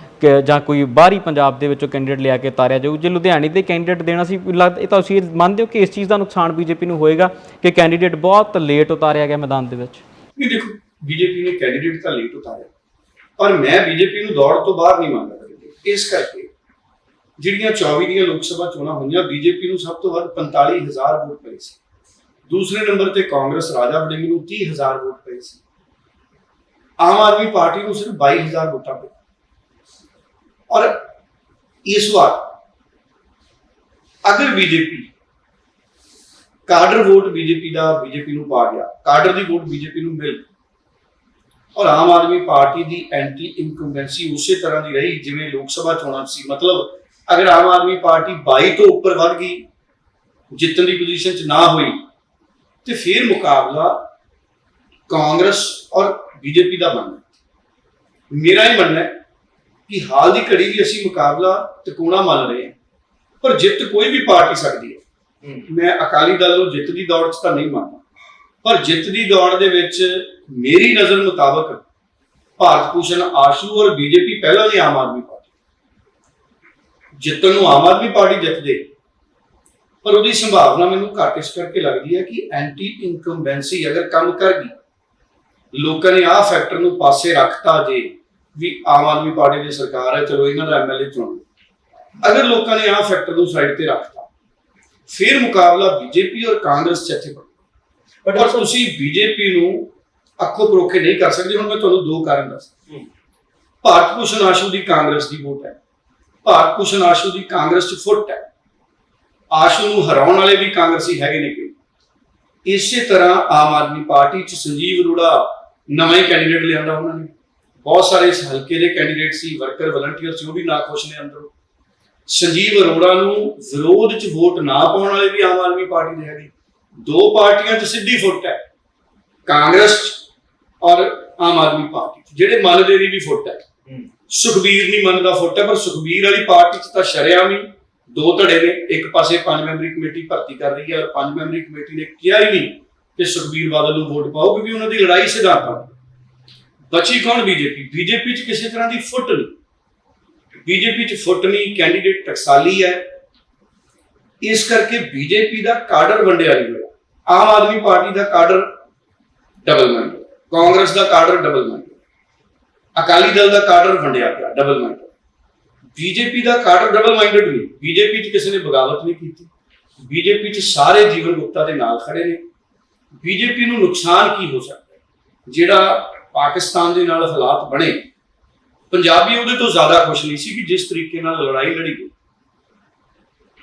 ਜਾਂ ਕੋਈ ਬਾਹਰੀ ਪੰਜਾਬ ਦੇ ਵਿੱਚੋਂ ਕੈਂਡੀਡੇਟ ਲਿਆ ਕੇ ਉਤਾਰਿਆ ਜਾਊ। ਜੇ ਲੁਧਿਆਣੇ ਦੇ ਕੈਂਡੀਡੇਟ ਦੇਣਾ ਸੀ ਲੱਗਦਾ ਇਹ ਤਾਂ ਤੁਸੀਂ ਮੰਨਦੇ ਹੋ ਕਿ ਇਸ ਚੀਜ਼ ਦਾ ਨੁਕਸਾਨ ਬੀਜੇਪੀ ਨੂੰ ਹੋਏਗਾ ਕਿ ਕੈਂਡੀਡੇਟ ਬਹੁਤ ਲੇਟ ਉਤਾਰਿਆ ਗਿਆ ਮੈਦਾਨ ਦੇ ਵਿੱਚ? ਵੀ ਦੇਖੋ ਬੀਜੇਪੀ ਨੇ ਕੈਂਡੀਡੇਟ ਤਾਂ ਲੇਟ ਉਤਾਰਿਆ। ਪਰ ਮੈਂ ਬੀਜੇਪੀ ਨੂੰ ਦੌੜ ਤੋਂ ਬਾਹਰ ਨਹੀਂ ਮੰਨਦਾ ਇਸ ਕਰਕੇ ਜਿਹੜੀਆਂ 24 ਦੀਆਂ ਲੋਕ ਸਭਾ ਚੋਣਾਂ ਹੋਈਆਂ ਬੀਜੇਪੀ ਨੂੰ ਸਭ ਤੋਂ ਵੱਧ 45000 ਵੋਟ ਪਏ ਸੀ। ਦੂਸਰੇ ਨੰਬਰ ਤੇ ਕਾਂਗਰਸ ਰਾਜਾ ਵੜਿੰਗ ਨੂੰ 30000 ਵੋਟ ਪਏ ਸੀ। ਆਮ ਆਦਮੀ ਪਾਰਟੀ ਨੂੰ ਸਿਰਫ 22000 ਵੋਟਾਂ ਪਈਆਂ। ਔਰ ਇਸ ਵਾਰ ਅਗਰ ਬੀਜੇਪੀ ਕਾਡਰ ਵੋਟ ਬੀਜੇਪੀ ਦਾ ਬੀਜੇਪੀ ਨੂੰ ਪਾ ਗਿਆ, ਕਾਡਰ ਦੀ ਵੋਟ ਬੀਜੇਪੀ ਨੂੰ ਮਿਲ ਔਰ ਆਮ ਆਦਮੀ ਪਾਰਟੀ ਦੀ ਐਂਟੀ ਇਨਕੰਬੈਂਸੀ ਉਸੇ ਤਰ੍ਹਾਂ ਦੀ ਰਹੀ ਜਿਵੇਂ ਲੋਕ ਸਭਾ ਚੋਣਾਂ ਸੀ। ਮਤਲਬ ਅਗਰ ਆਮ ਆਦਮੀ ਪਾਰਟੀ 22 ਤੋਂ ਉੱਪਰ ਵੱਧ ਗਈ, ਜਿੱਤਣ ਦੀ ਪੋਜੀਸ਼ਨ 'ਚ ਨਾ ਹੋਈ, ਤੇ ਫਿਰ ਮੁਕਾਬਲਾ ਕਾਂਗਰਸ ਔਰ ਬੀਜੇਪੀ ਦਾ ਬਣਨਾ। ਮੇਰਾ ਹੀ ਮੰਨਣਾ ਹੈ ਕਿ ਹਾਲ ਦੀ ਘੜੀ ਵੀ ਅਸੀਂ ਮੁਕਾਬਲਾ ਤਿਕੋਣਾ ਮੰਨ ਰਹੇ ਹਾਂ ਪਰ ਜਿੱਤ ਕੋਈ ਵੀ ਪਾਰਟੀ ਸਕਦੀ ਹੈ। ਮੈਂ ਅਕਾਲੀ ਦਲ ਨੂੰ ਜਿੱਤ ਦੀ ਦੌੜ 'ਚ ਤਾਂ ਨਹੀਂ ਮੰਨਦਾ ਪਰ ਜਿੱਤ ਦੀ ਦੌੜ ਦੇ ਵਿੱਚ ਮੇਰੀ ਨਜ਼ਰ ਮੁਤਾਬਕ ਭਾਰਤ ਭੂਸ਼ਣ ਆਸ਼ੂ ਔਰ ਬੀਜੇਪੀ ਪਹਿਲਾਂ ਦੀ ਆਮ ਆਦਮੀ ਪਾਰਟੀ। ਜਿੱਤਣ ਨੂੰ ਆਮ ਆਦਮੀ ਪਾਰਟੀ ਜਿੱਤਦੇ ਪਰ ਉਹਦੀ ਸੰਭਾਵਨਾ ਮੈਨੂੰ ਘੱਟ ਇਸ ਕਰਕੇ ਲੱਗਦੀ ਹੈ ਕਿ ਐਂਟੀ ਇਨਕੰਬੈਂਸੀ ਅਗਰ ਕੰਮ ਕਰ ਗਈ ਲੋਕਾਂ ਨੇ ਆਹ ਫੈਕਟਰ ਨੂੰ ਪਾਸੇ ਰੱਖਤਾ ਜੇ ਵੀ ਆਮ ਆਦਮੀ ਪਾਰਟੀ ਦੀ ਸਰਕਾਰ ਹੈ ਚਲੋ ਇਹਨਾਂ ਦਾ ਐਮਐਲਏ ਚੁਣ ਲਓ। ਅਗਰ ਲੋਕਾਂ ਨੇ ਆਹ ਫੈਕਟਰ ਨੂੰ ਸਾਈਡ ਤੇ ਰੱਖਤਾ ਫਿਰ ਮੁਕਾਬਲਾ ਬੀਜੇਪੀ ਔਰ ਕਾਂਗਰਸ ਚ ਇੱਥੇ ਬਣ। ਪਰ ਤੁਸੀਂ ਬੀਜੇਪੀ ਨੂੰ ਅੱਖੋਂ ਪਰੋਖੇ ਨਹੀਂ ਕਰ ਸਕਦੇ ਹੁਣ ਮੈਂ ਤੁਹਾਨੂੰ ਦੋ ਕਾਰਨ ਦੱਸਦਾ ਭਾਰਤ ਭੂਸ਼ਣ ਆਸ਼ੂ ਦੀ ਕਾਂਗਰਸ ਦੀ ਵੋਟ ਹੈ। ਭਾਰਤ ਭੂਸ਼ਣ ਆਸ਼ੂ ਦੀ ਕਾਂਗਰਸ ਚ ਫੁੱਟ ਹੈ। ਆਸ਼ੂ ਨੂੰ ਹਰਾਉਣ ਵਾਲੇ ਵੀ ਕਾਂਗਰਸੀ ਹੈਗੇ ਨੇ ਕੋਈ। ਇਸੇ ਤਰ੍ਹਾਂ ਆਮ ਆਦਮੀ ਪਾਰਟੀ ਚ ਸੰਜੀਵ ਅਰੋੜਾ ਨਵਾਂ ਕੈਂਡੀਡੇਟ ਲਿਆਂਦਾ ਉਹਨਾਂ ਨੇ। ਬਹੁਤ ਸਾਰੇ ਇਸ ਹਲਕੇ ਦੇ ਕੈਂਡੀਡੇਟ ਸੀ ਵਰਕਰ ਵਲੰਟੀਅਰ ਸੀ ਉਹ ਵੀ ਨਾਖੁਸ਼ ਨੇ ਅੰਦਰੋਂ ਸੰਜੀਵ ਅਰੋੜਾ ਨੂੰ ਵਿਰੋਧ ਚ ਵੋਟ ਨਾ ਪਾਉਣ ਵਾਲੇ ਵੀ ਆਮ ਆਦਮੀ ਪਾਰਟੀ ਦੇ ਹੈਗੇ ਦੋ ਪਾਰਟੀਆਂ 'ਚ ਸਿੱਧੀ ਫੁੱਟ ਹੈ ਕਾਂਗਰਸ 'ਚ ਔਰ ਆਮ ਆਦਮੀ ਪਾਰਟੀ। ਜਿਹੜੇ ਮੰਨਦੇ ਦੀ ਵੀ ਫੁੱਟ ਹੈ ਸੁਖਬੀਰ ਨਹੀਂ ਮੰਨਦਾ ਫੁੱਟ ਹੈ ਪਰ ਸੁਖਬੀਰ ਵਾਲੀ ਪਾਰਟੀ 'ਚ ਤਾਂ ਸ਼ਰਿਆਮ ਹੀ ਦੋ ਧੜੇ ਨੇ ਇੱਕ ਪਾਸੇ ਪੰਜ ਮੈਂਬਰੀ ਕਮੇਟੀ ਭਰਤੀ ਕਰ ਰਹੀ ਹੈ ਔਰ ਪੰਜ ਮੈਂਬਰੀ ਕਮੇਟੀ ਨੇ ਕਿਹਾ ਹੀ ਨਹੀਂ ਕਿ ਸੁਖਬੀਰ ਬਾਦਲ ਨੂੰ ਵੋਟ ਪਾਓ ਕਿਉਂਕਿ ਉਹਨਾਂ ਦੀ ਲੜਾਈ ਸਿਧਾਂਤਾਂ। ਬਚੀ ਕੌਣ ਬੀਜੇਪੀ? ਬੀਜੇਪੀ 'ਚ ਕਿਸੇ ਤਰ੍ਹਾਂ ਦੀ ਫੁੱਟ ਨਹੀਂ। ਬੀਜੇਪੀ 'ਚ ਫੁੱਟ ਨਹੀਂ ਕੈਂਡੀਡੇਟ ਟਕਸਾਲੀ ਹੈ। ਇਸ ਕਰਕੇ ਬੀਜੇਪੀ ਦਾ ਕਾਡਰ ਵੰਡਿਆ ਨਹੀਂ ਹੋਇਆ ਆਮ ਆਦਮੀ ਪਾਰਟੀ ਦਾ ਕਾਡਰ ਡਬਲ ਮਾਈਂਡਡ ਕਾਂਗਰਸ ਦਾ cadre double minded Akali Dal ਦਾ ਕਾਡਰ ਵੰਡਿਆ ਗਿਆ ਡਬਲ ਮਾਈਂਡਡ ਬੀਜੇਪੀ ਦਾ ਕਾਡਰ ਡਬਲ ਮਾਈਂਡਡ ਨਹੀਂ। ਬੀਜੇਪੀ 'ਚ ਕਿਸੇ ਨੇ ਬਗਾਵਤ ਨਹੀਂ ਕੀਤੀ। ਬੀਜੇਪੀ 'ਚ ਸਾਰੇ ਜੀਵਨ ਗੁਪਤਾ ਦੇ ਨਾਲ ਖੜੇ ਨੇ। ਬੀਜੇਪੀ ਨੂੰ ਨੁਕਸਾਨ ਕੀ ਹੋ ਸਕਦਾ ਜਿਹੜਾ ਪਾਕਿਸਤਾਨ ਦੇ ਨਾਲ ਹਾਲਾਤ ਬਣੇ। ਪੰਜਾਬੀ ਉਹਦੇ ਤੋਂ ਜ਼ਿਆਦਾ ਖੁਸ਼ ਨਹੀਂ ਸੀ ਕਿ ਜਿਸ ਤਰੀਕੇ ਨਾਲ ਲੜਾਈ ਲੜੀ ਗਈ।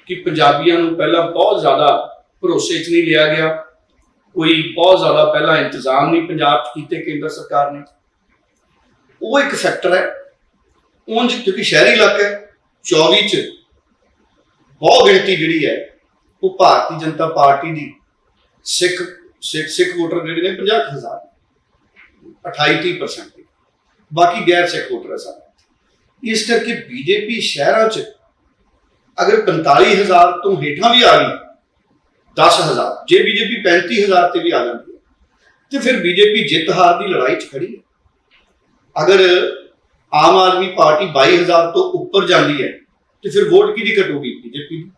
ਕਿ ਪੰਜਾਬੀਆਂ ਨੂੰ ਪਹਿਲਾਂ ਬਹੁਤ ਜ਼ਿਆਦਾ ਭਰੋਸੇ 'ਚ ਨਹੀਂ ਲਿਆ ਗਿਆ। ਕੋਈ ਬਹੁਤ ਜ਼ਿਆਦਾ ਪਹਿਲਾਂ ਇੰਤਜ਼ਾਮ ਨਹੀਂ ਪੰਜਾਬ 'ਚ ਕੀਤੇ, ਕੇਂਦਰ ਸਰਕਾਰ ਨੇ। ਉਹ ਇੱਕ ਫੈਕਟਰ ਹੈ। ਉਂਝ ਕਿਉਂਕਿ ਸ਼ਹਿਰੀ ਇਲਾਕਾ ਹੈ 24 ਚ ਬਹੁਤ ਗਿਣਤੀ ਜਿਹੜੀ ਹੈ, ਉਹ ਭਾਰਤੀ ਜਨਤਾ ਪਾਰਟੀ ਦੀ ਸਿੱਖ ਸਿੱਖ ਸਿੱਖ ਵੋਟਰ ਜਿਹੜੇ ਨੇ 50000 28 30% ਬਾਕੀ ਗੈਰ ਸਿੱਖ ਵੋਟਰ ਹੈ ਸਾਰੇ। ਇਸ ਕਰਕੇ ਬੀਜੇਪੀ ਸ਼ਹਿਰਾਂ 'ਚ ਅਗਰ 45000 ਤੋਂ ਹੇਠਾਂ ਵੀ ਆ ਗਈ 10000 ਜੇ ਬੀਜੇਪੀ 35000 ਤੇ ਵੀ ਆ ਜਾਂਦੀ ਹੈ, ਤੇ ਫਿਰ ਬੀਜੇਪੀ ਜਿੱਤ ਹਾਰ ਦੀ ਲੜਾਈ 'ਚ ਖੜੀ ਹੈ। ਅਗਰ ਆਮ ਆਦਮੀ ਪਾਰਟੀ 22000 ਤੋਂ ਉੱਪਰ ਜਾਂਦੀ ਹੈ, ਤੇ ਫਿਰ ਵੋਟ ਕਿਹਦੀ ਘਟੂਗੀ? ਬੀਜੇਪੀ ਦੀ।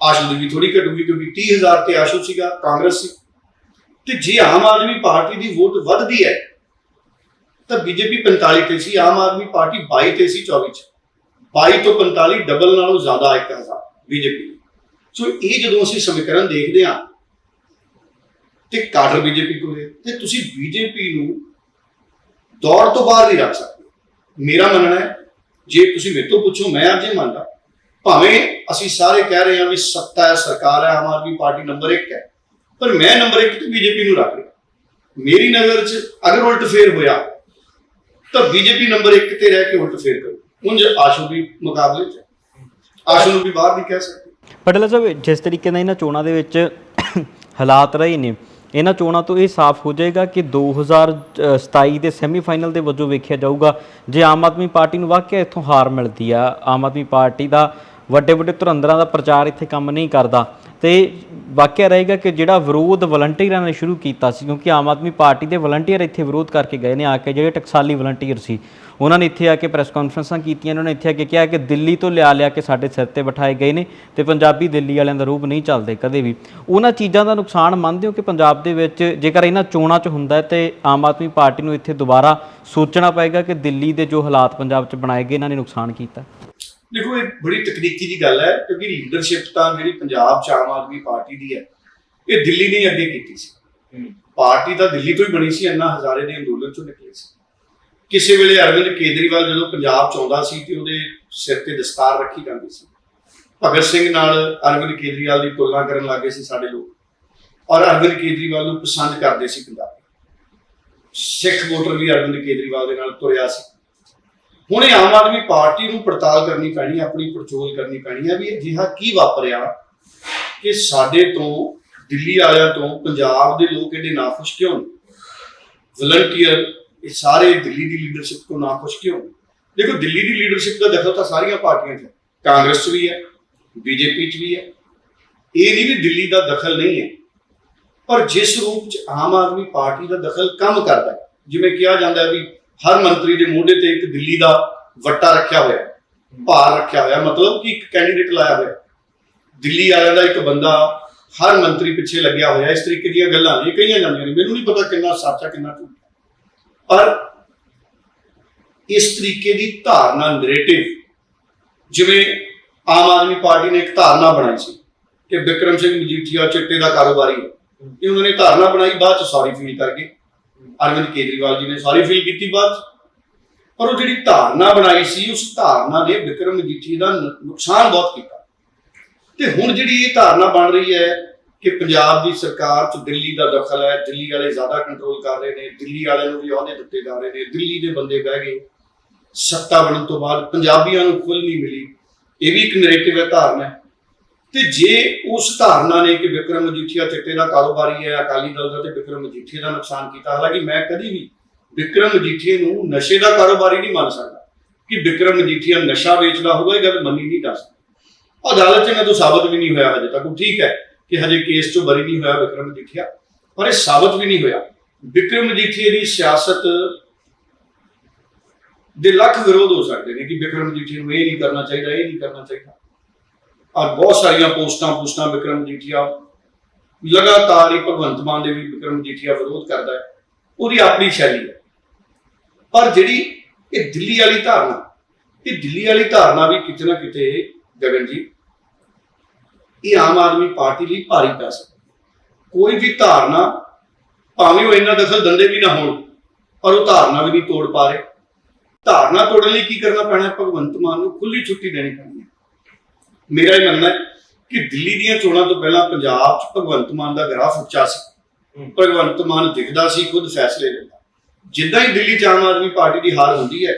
ਆਸ਼ੂ ਦੀ ਵੀ ਥੋੜੀ ਘਟੂਗੀ, ਕਿਉਂਕਿ 30000 ਤੇ ਆਸ਼ੂ ਸੀਗਾ, ਕਾਂਗਰਸ ਸੀ। ਤੇ ਜੇ ਆਮ ਆਦਮੀ ਪਾਰਟੀ ਦੀ ਵੋਟ ਵੱਧਦੀ ਹੈ, ਤਾਂ ਬੀਜੇਪੀ 45 ਤੇ ਸੀ, ਆਮ ਆਦਮੀ ਪਾਰਟੀ 22 ਤੇ ਸੀ 24 ਚ। 22 ਤੋਂ 45 ਡਬਲ ਨਾਲੋਂ ਜ਼ਿਆਦਾ 1000 ਬੀਜੇਪੀ ਸੋ ਇਹ ਜਦੋਂ ਅਸੀਂ ਸਮੀਕਰਨ ਦੇਖਦੇ ਹਾਂ, ਤੇ ਕਾਡਰ ਬੀਜੇਪੀ ਕੋਲ ਹੈ ਤੇ ਤੁਸੀਂ ਬੀਜੇਪੀ ਨੂੰ ਦੌੜ ਤੋਂ ਬਾਹਰ ਨਹੀਂ ਰੱਖ ਸਕਦੇ। ਮੇਰਾ ਮੰਨਣਾ ਹੈ, ਜੇ ਤੁਸੀਂ ਮੇਰੇ ਤੋਂ ਪੁੱਛੋ, ਮੈਂ ਅੱਜ ਇਹ ਮੰਨਦਾ। ਭਾਵੇਂ ਅਸੀਂ ਸਾਰੇ ਕਹਿ ਰਹੇ ਹਾਂ ਵੀ ਸੱਤਾ ਹੈ, ਸਰਕਾਰ ਹੈ, ਆਮ ਆਦਮੀ ਪਾਰਟੀ ਨੰਬਰ 1 ਹੈ। ਪਰ ਮੈਂ ਨੰਬਰ 1 ਤੇ ਬੀਜੇਪੀ ਨੂੰ ਰੱਖ ਰਿਹਾ ਮੇਰੀ ਨਜ਼ਰ 'ਚ ਅਗਰ ਉਲਟ ਫੇਰ ਹੋਇਆ, ਤਾਂ ਬੀਜੇਪੀ ਨੰਬਰ 1 ਤੇ ਰਹਿ ਕੇ ਉਲਟ ਫੇਰ ਕਰੂ। ਉਂਝ ਆਸ਼ੂ ਵੀ ਮੁਕਾਬਲੇ 'ਚ ਆਸ਼ੂ ਨੂੰ ਵੀ ਬਾਹਰ ਨਹੀਂ ਕਹਿ ਸਕਦੇ। ਪਟੇਲ ਸਾਹਿਬ, ਜਿਸ ਤਰੀਕੇ ਨਾਲ ਇਹਨਾਂ ਚੋਣਾਂ ਦੇ ਵਿੱਚ ਹਾਲਾਤ ਰਹੇ ਨੇ, ਇਹਨਾਂ ਚੋਣਾਂ ਤੋਂ ਇਹ ਸਾਫ਼ ਹੋ ਜਾਏਗਾ ਕਿ 2027 ਦੇ ਸੈਮੀਫਾਈਨਲ ਦੇ ਵਜੋਂ ਵੇਖਿਆ ਜਾਊਗਾ, ਜੇ ਆਮ ਆਦਮੀ ਪਾਰਟੀ ਨੂੰ ਵਾਕਿਆ ਇੱਥੋਂ ਹਾਰ ਮਿਲਦੀ ਆ। ਆਮ ਆਦਮੀ ਪਾਰਟੀ ਦਾ ਵੱਡੇ ਵੱਡੇ ਧੁਰੰਦਰਾਂ ਦਾ ਪ੍ਰਚਾਰ ਇੱਥੇ ਕੰਮ ਨਹੀਂ ਕਰਦਾ। ਤੇ ਵਾਕਿਆ ਰਹੇਗਾ ਕਿ ਜਿਹੜਾ ਵਿਰੋਧ ਵਲੰਟੀਅਰਾਂ ਨੇ ਸ਼ੁਰੂ ਕੀਤਾ ਸੀ, ਕਿਉਂਕਿ ਆਮ ਆਦਮੀ ਪਾਰਟੀ ਦੇ ਵਲੰਟੀਅਰ ਇੱਥੇ ਵਿਰੋਧ ਕਰਕੇ ਗਏ ਨੇ, ਆ ਕੇ ਜਿਹੜੇ ਟਕਸਾਲੀ ਵਲੰਟੀਅਰ ਸੀ, ਉਹਨਾਂ ਨੇ ਇੱਥੇ ਆ ਕੇ ਪ੍ਰੈਸ ਕਾਨਫਰੰਸਾਂ ਕੀਤੀਆਂ, ਉਹਨਾਂ ਨੇ ਇੱਥੇ ਆ ਕੇ ਕਿਹਾ ਕਿ ਦਿੱਲੀ ਤੋਂ ਲਿਆ ਲਿਆ ਕੇ ਸਾਡੇ ਸਿਰ ਤੇ ਬਿਠਾਏ ਗਏ ਨੇ ਤੇ ਪੰਜਾਬੀ ਦਿੱਲੀ ਵਾਲਿਆਂ ਦਾ ਰੂਪ ਨਹੀਂ ਚੱਲਦੇ ਕਦੇ ਵੀ। ਉਹਨਾਂ ਚੀਜ਼ਾਂ ਦਾ ਨੁਕਸਾਨ ਮੰਨਦੇ ਹੋ ਕਿ ਪੰਜਾਬ ਦੇ ਵਿੱਚ ਜੇਕਰ ਇਹਨਾਂ ਚੋਣਾਂ 'ਚ ਹੁੰਦਾ ਹੈ ਤੇ ਆਮ ਆਦਮੀ ਪਾਰਟੀ ਨੂੰ ਇੱਥੇ ਦੁਬਾਰਾ ਸੋਚਣਾ ਪਏਗਾ ਕਿ ਦਿੱਲੀ ਦੇ ਜੋ ਹਾਲਾਤ ਪੰਜਾਬ 'ਚ ਬਣਾਏ ਗਏ, ਇਹਨਾਂ ਨੇ ਨੁਕਸਾਨ ਕੀਤਾ? ਦੇਖੋ ਇਹ ਬੜੀ ਤਕਨੀਕੀ ਦੀ ਗੱਲ ਹੈ ਕਿਉਂਕਿ ਲੀਡਰਸ਼ਿਪ ਤਾਂ ਜਿਹੜੀ ਪੰਜਾਬ ਚ ਆਮ ਆਦਮੀ ਪਾਰਟੀ ਦੀ ਹੈ ਇਹ ਦਿੱਲੀ ਨੇ ਅੱਗੇ ਕੀਤੀ ਸੀ। ਪਾਰਟੀ ਤਾਂ ਦਿੱਲੀ ਤੋਂ ਹੀ ਬਣੀ ਸੀ ਅੰਨਾ ਹਜ਼ਾਰੇ ਦੇ ਅੰਦੋਲਨ ਚੋਂ ਨਿਕਲੇ ਸੀ। ਕਿਸੇ ਵੇਲੇ ਅਰਵਿੰਦ ਕੇਜਰੀਵਾਲ ਜਦੋਂ ਪੰਜਾਬ ਚ ਆਉਂਦਾ ਸੀ ਤੇ ਉਹਦੇ ਸਿਰ ਤੇ ਦਸਤਾਰ ਰੱਖੀ ਜਾਂਦੀ ਸੀ। ਭਗਤ ਸਿੰਘ ਨਾਲ ਅਰਵਿੰਦ ਕੇਜਰੀਵਾਲ ਦੀ ਤੁਲਨਾ ਕਰਨ ਲੱਗੇ ਸੀ ਸਾਡੇ ਲੋਕ। ਔਰ ਅਰਵਿੰਦ ਕੇਜਰੀਵਾਲ ਨੂੰ ਪਸੰਦ ਕਰਦੇ ਸੀ ਪੰਜਾਬੀ। ਸਿੱਖ ਵੋਟਰ ਵੀ ਅਰਵਿੰਦ ਕੇਜਰੀਵਾਲ ਦੇ ਨਾਲ ਤੁਰਿਆ ਸੀ। ਹੁਣ ਇਹ ਆਮ ਆਦਮੀ ਪਾਰਟੀ ਨੂੰ ਪੜਤਾਲ ਕਰਨੀ ਪੈਣੀ ਹੈ ਆਪਣੀ ਪੜਚੋਲ ਕਰਨੀ ਪੈਣੀ ਹੈ ਵੀ ਇਹ ਅਜਿਹਾ ਕੀ ਵਾਪਰਿਆ ਕਿ ਸਾਡੇ ਤੋਂ, ਦਿੱਲੀ ਵਾਲਿਆਂ ਤੋਂ, ਪੰਜਾਬ ਦੇ ਲੋਕ ਇਹਦੇ ਨਾਖੁਸ਼ ਕਿਉਂ ਨੇ ਵਲੰਟੀਅਰ ਇਹ ਸਾਰੇ ਦਿੱਲੀ ਦੀ ਲੀਡਰਸ਼ਿਪ ਤੋਂ ਨਾਖੁਸ਼ ਕਿਉਂ ਨੇ? ਦੇਖੋ, ਦਿੱਲੀ ਦੀ ਲੀਡਰਸ਼ਿਪ ਦਾ ਦਖਲ ਤਾਂ ਸਾਰੀਆਂ ਪਾਰਟੀਆਂ 'ਚ ਹੈ। ਕਾਂਗਰਸ 'ਚ ਵੀ ਹੈ, ਬੀਜੇਪੀ 'ਚ ਵੀ ਹੈ। ਇਹ ਨਹੀਂ ਵੀ ਦਿੱਲੀ ਦਾ ਦਖਲ ਨਹੀਂ ਹੈ। ਪਰ ਜਿਸ ਰੂਪ 'ਚ ਆਮ ਆਦਮੀ ਪਾਰਟੀ ਦਾ ਦਖਲ ਕੰਮ ਕਰਦਾ ਜਿਵੇਂ ਕਿਹਾ ਜਾਂਦਾ ਹੈ ਵੀ ਹਰ ਮੰਤਰੀ ਦੇ ਮੋਢੇ ਤੇ ਇੱਕ ਦਿੱਲੀ ਦਾ ਵੱਟਾ ਰੱਖਿਆ ਹੋਇਆ, ਭਾਰ ਰੱਖਿਆ ਹੋਇਆ, ਮਤਲਬ ਕਿ ਇੱਕ ਕੈਂਡੀਡੇਟ ਲਾਇਆ ਹੋਇਆ। ਦਿੱਲੀ ਵਾਲਿਆਂ ਦਾ ਇੱਕ ਬੰਦਾ ਹਰ ਮੰਤਰੀ ਪਿੱਛੇ ਲੱਗਿਆ ਹੋਇਆ, ਇਸ ਤਰੀਕੇ ਦੀਆਂ ਗੱਲਾਂ ਨੇ ਇਹ ਕਹੀਆਂ ਜਾਂਦੀਆਂ ਨੇ, ਮੈਨੂੰ ਨਹੀਂ ਪਤਾ ਕਿੰਨਾ ਸੱਚਾ, ਕਿੰਨਾ ਝੂਠ। ਪਰ ਇਸ ਤਰੀਕੇ ਦੀ ਧਾਰਨਾ ਨੈਰੇਟਿਵ ਜਿਵੇਂ ਆਮ ਆਦਮੀ ਪਾਰਟੀ ਨੇ ਇੱਕ ਧਾਰਨਾ ਬਣਾਈ ਸੀ ਕਿ ਵਿਕਰਮ ਸਿੰਘ ਮਜੀਠੀਆ ਚਿੱਟੇ ਦਾ ਕਾਰੋਬਾਰੀ ਹੈ। ਇਹ ਉਹਨਾਂ ਨੇ ਧਾਰਨਾ ਬਣਾਈ, ਬਾਅਦ ਚ ਸੌਰੀ ਫੀਲ ਕਰਕੇ। ਅਰਵਿੰਦ ਕੇਜਰੀਵਾਲ ਜੀ ਨੇ ਸਾਰੀ ਫੀਲ ਕੀਤੀ ਬਾਅਦ 'ਚ। ਪਰ ਉਹ ਜਿਹੜੀ ਧਾਰਨਾ ਬਣਾਈ ਸੀ, ਉਸ ਧਾਰਨਾ ਨੇ ਵਿਕਰਮ ਮਜੀਠੀ ਦਾ ਨੁਕਸਾਨ ਬਹੁਤ ਕੀਤਾ। ਤੇ ਹੁਣ ਜਿਹੜੀ ਇਹ ਧਾਰਨਾ ਬਣ ਰਹੀ ਹੈ ਕਿ ਪੰਜਾਬ ਦੀ ਸਰਕਾਰ 'ਚ ਦਿੱਲੀ ਦਾ ਦਖਲ ਹੈ, ਦਿੱਲੀ ਵਾਲੇ ਜ਼ਿਆਦਾ ਕੰਟਰੋਲ ਕਰ ਰਹੇ ਨੇ, ਦਿੱਲੀ ਵਾਲਿਆਂ ਨੂੰ ਵੀ ਅਹੁਦੇ ਦਿੱਤੇ ਜਾ ਰਹੇ ਨੇ, ਦਿੱਲੀ ਦੇ ਬੰਦੇ ਬਹਿ ਗਏ। ਸੱਤਾ ਬਣਨ ਤੋਂ ਬਾਅਦ ਪੰਜਾਬੀਆਂ ਨੂੰ ਖੁੱਲ ਨਹੀਂ ਮਿਲੀ। ਇਹ ਵੀ ਇੱਕ ਨੈਰੇਟਿਵ ਹੈ, ਧਾਰਨਾ ਤੇ ਜੇ ਉਸ ਧਾਰਨਾ ਨੇ ਕਿ ਵਿਕਰਮ ਮਜੀਠੀਆ ਚਿੱਟੇ ਦਾ ਕਾਰੋਬਾਰੀ ਹੈ, ਅਕਾਲੀ ਦਲ ਦਾ ਤੇ ਵਿਕਰਮ ਮਜੀਠੀਆ ਦਾ ਨੁਕਸਾਨ ਕੀਤਾ, ਹਾਲਾਂਕਿ ਮੈਂ ਕਦੀ ਵੀ ਵਿਕਰਮ ਮਜੀਠੀਆ ਨੂੰ ਨਸ਼ੇ ਦਾ ਕਾਰੋਬਾਰੀ ਨਹੀਂ ਮੰਨ ਸਕਦਾ। ਕਿ ਵਿਕਰਮ ਮਜੀਠੀਆ ਨਸ਼ਾ ਵੇਚਦਾ ਹੋਊਗਾ, ਇਹ ਗੱਲ ਮੰਨੀ ਨਹੀਂ ਜਾ ਸਕਦੀ। ਅਦਾਲਤ 'ਚ ਮੈਂ ਤੋਂ ਸਾਬਤ ਵੀ ਨਹੀਂ ਹੋਇਆ ਹਜੇ ਤੱਕ। ਉਹ ਠੀਕ ਹੈ ਕਿ ਹਜੇ ਕੇਸ 'ਚੋਂ ਬਰੀ ਨਹੀਂ ਹੋਇਆ ਵਿਕਰਮ ਮਜੀਠੀਆ, ਪਰ ਇਹ ਸਾਬਤ ਵੀ ਨਹੀਂ ਹੋਇਆ। ਵਿਕਰਮ ਮਜੀਠੀਆ ਦੀ ਸਿਆਸਤ ਦੇ ਲੱਖ ਵਿਰੋਧ ਹੋ ਸਕਦੇ ਨੇ ਕਿ ਵਿਕਰਮ ਮਜੀਠੀਆ ਨੂੰ ਇਹ ਨਹੀਂ ਕਰਨਾ ਚਾਹੀਦਾ, ਇਹ ਨਹੀਂ ਕਰਨਾ ਚਾਹੀਦਾ। ਔਰ ਬਹੁਤ ਸਾਰੀਆਂ ਪੋਸਟਾਂ ਪੋਸਟਾਂ ਵਿਕਰਮ ਮਜੀਠੀਆ ਲਗਾਤਾਰ ਹੀ ਭਗਵੰਤ ਮਾਨ ਦੇ ਵੀ ਵਿਕਰਮ ਮਜੀਠੀਆ ਵਿਰੋਧ ਕਰਦਾ ਹੈ। ਉਹਦੀ ਆਪਣੀ ਸ਼ੈਲੀ ਹੈ। ਪਰ ਜਿਹੜੀ ਇਹ ਦਿੱਲੀ ਵਾਲੀ ਧਾਰਨਾ, ਇਹ ਦਿੱਲੀ ਵਾਲੀ ਧਾਰਨਾ ਵੀ ਕਿਤੇ ਨਾ ਕਿਤੇ ਗਗਨ ਜੀ, ਇਹ ਆਮ ਆਦਮੀ ਪਾਰਟੀ ਲਈ ਭਾਰੀ ਪੈ ਸਕਦੀ ਕੋਈ ਵੀ ਧਾਰਨਾ, ਭਾਵੇਂ ਉਹ ਇੰਨਾ ਦਖਲ ਦੰਦੇ ਵੀ ਨਾ ਹੋਣ, ਪਰ ਉਹ ਧਾਰਨਾ ਵੀ ਨਹੀਂ ਤੋੜ ਪਾ ਰਹੇ। ਧਾਰਨਾ ਤੋੜਨ ਲਈ ਕੀ ਕਰਨਾ ਪੈਣਾ ਭਗਵੰਤ ਮਾਨ ਨੂੰ ਖੁੱਲੀ ਛੁੱਟੀ ਦੇਣੀ ਪੈਣੀ ਮੇਰਾ ਇਹ ਮੰਨਣਾ ਹੈ ਕਿ ਦਿੱਲੀ ਦੀਆਂ ਚੋਣਾਂ ਤੋਂ ਪਹਿਲਾਂ ਪੰਜਾਬ 'ਚ ਭਗਵੰਤ ਮਾਨ ਦਾ ਗ੍ਰਾਫ ਉੱਚਾ ਸੀ। ਭਗਵੰਤ ਮਾਨ ਦਿਖਦਾ ਸੀ ਖੁਦ ਫੈਸਲੇ ਲੈਂਦਾ। ਜਿੱਦਾਂ ਹੀ ਦਿੱਲੀ 'ਚ ਆਮ ਆਦਮੀ ਪਾਰਟੀ ਦੀ ਹਾਰ ਹੁੰਦੀ ਹੈ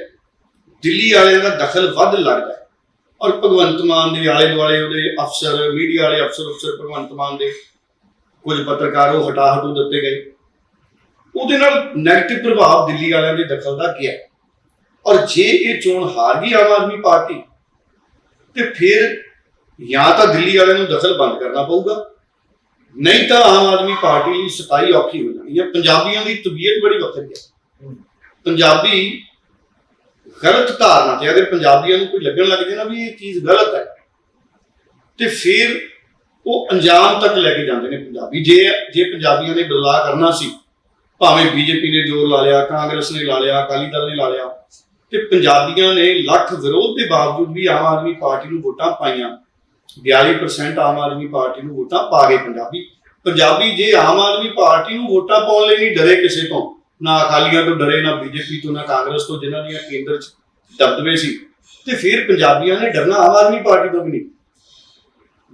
ਦਿੱਲੀ ਵਾਲਿਆਂ ਦਾ ਦਖਲ ਵੱਧ ਲੱਗਦਾ ਹੈ। ਔਰ ਭਗਵੰਤ ਮਾਨ ਦੇ ਆਲੇ ਦੁਆਲੇ ਉਹਦੇ ਅਫਸਰ ਮੀਡੀਆ ਵਾਲੇ ਅਫਸਰ ਅਫਸਰ ਭਗਵੰਤ ਮਾਨ ਦੇ ਕੁਝ ਪੱਤਰਕਾਰ ਉਹ ਹਟਾ ਹਟੂ ਦਿੱਤੇ ਗਏ। ਉਹਦੇ ਨਾਲ ਨੈਗੇਟਿਵ ਪ੍ਰਭਾਵ ਦਿੱਲੀ ਵਾਲਿਆਂ ਦੇ ਦਖਲ ਦਾ ਗਿਆ। ਔਰ ਜੇ ਇਹ ਚੋਣ ਹਾਰ ਗਈ ਆਮ ਆਦਮੀ ਪਾਰਟੀ ਤੇ ਫਿਰ ਜਾਂ ਤਾਂ ਦਿੱਲੀ ਵਾਲਿਆਂ ਨੂੰ ਦਖਲ ਬੰਦ ਕਰਨਾ ਪਊਗਾ, ਨਹੀਂ ਤਾਂ ਆਮ ਆਦਮੀ ਪਾਰਟੀ ਲਈ ਸਤਾਈ ਔਖੀ ਹੋ ਜਾਣੀ ਹੈ। ਪੰਜਾਬੀਆਂ ਦੀ ਤਬੀਅਤ ਬੜੀ ਵੱਖਰੀ ਹੈ। ਪੰਜਾਬੀ ਗਲਤ ਧਾਰਨਾ ਤੇ ਅਗਰ ਪੰਜਾਬੀਆਂ ਨੂੰ ਕੋਈ ਲੱਗਣ ਲੱਗ ਜੇ ਨਾ ਵੀ ਇਹ ਚੀਜ਼ ਗਲਤ ਹੈ, ਤੇ ਫਿਰ ਉਹ ਅੰਜਾਮ ਤੱਕ ਲੈ ਕੇ ਜਾਂਦੇ ਨੇ ਪੰਜਾਬੀ। ਜੇ ਜੇ ਪੰਜਾਬੀਆਂ ਨੇ ਬਦਲਾਅ ਕਰਨਾ ਸੀ, ਭਾਵੇਂ ਬੀਜੇਪੀ ਨੇ ਜ਼ੋਰ ਲਾ ਲਿਆ, ਕਾਂਗਰਸ ਨੇ ਲਾ ਲਿਆ, ਅਕਾਲੀ ਦਲ ਨੇ ਲਾ ਲਿਆ, ਤੇ ਪੰਜਾਬੀਆਂ ਨੇ ਲੱਖ ਵਿਰੋਧ ਦੇ ਬਾਵਜੂਦ ਵੀ ਆਮ ਆਦਮੀ ਪਾਰਟੀ ਨੂੰ ਵੋਟਾਂ ਪਾਈਆਂ 42% ਆਮ ਆਦਮੀ ਪਾਰਟੀ ਨੂੰ ਵੋਟਾਂ ਪਾ ਗਏ ਪੰਜਾਬੀ। ਪੰਜਾਬੀ ਜੇ ਆਮ ਆਦਮੀ ਪਾਰਟੀ ਨੂੰ ਵੋਟਾਂ ਪਾਉਣ ਲਈ ਨਹੀਂ ਡਰੇ ਕਿਸੇ ਤੋਂ, ਨਾ ਅਕਾਲੀਆਂ ਤੋਂ ਡਰੇ, ਨਾ ਬੀਜੇਪੀ ਤੋਂ, ਨਾ ਕਾਂਗਰਸ ਤੋਂ, ਜਿਨ੍ਹਾਂ ਦੀਆਂ ਕੇਂਦਰ 'ਚ ਦਬਦਬੇ ਸੀ, ਤੇ ਫਿਰ ਪੰਜਾਬੀਆਂ ਨੇ ਡਰਨਾ ਆਮ ਆਦਮੀ ਪਾਰਟੀ ਤੋਂ ਵੀ ਨਹੀਂ।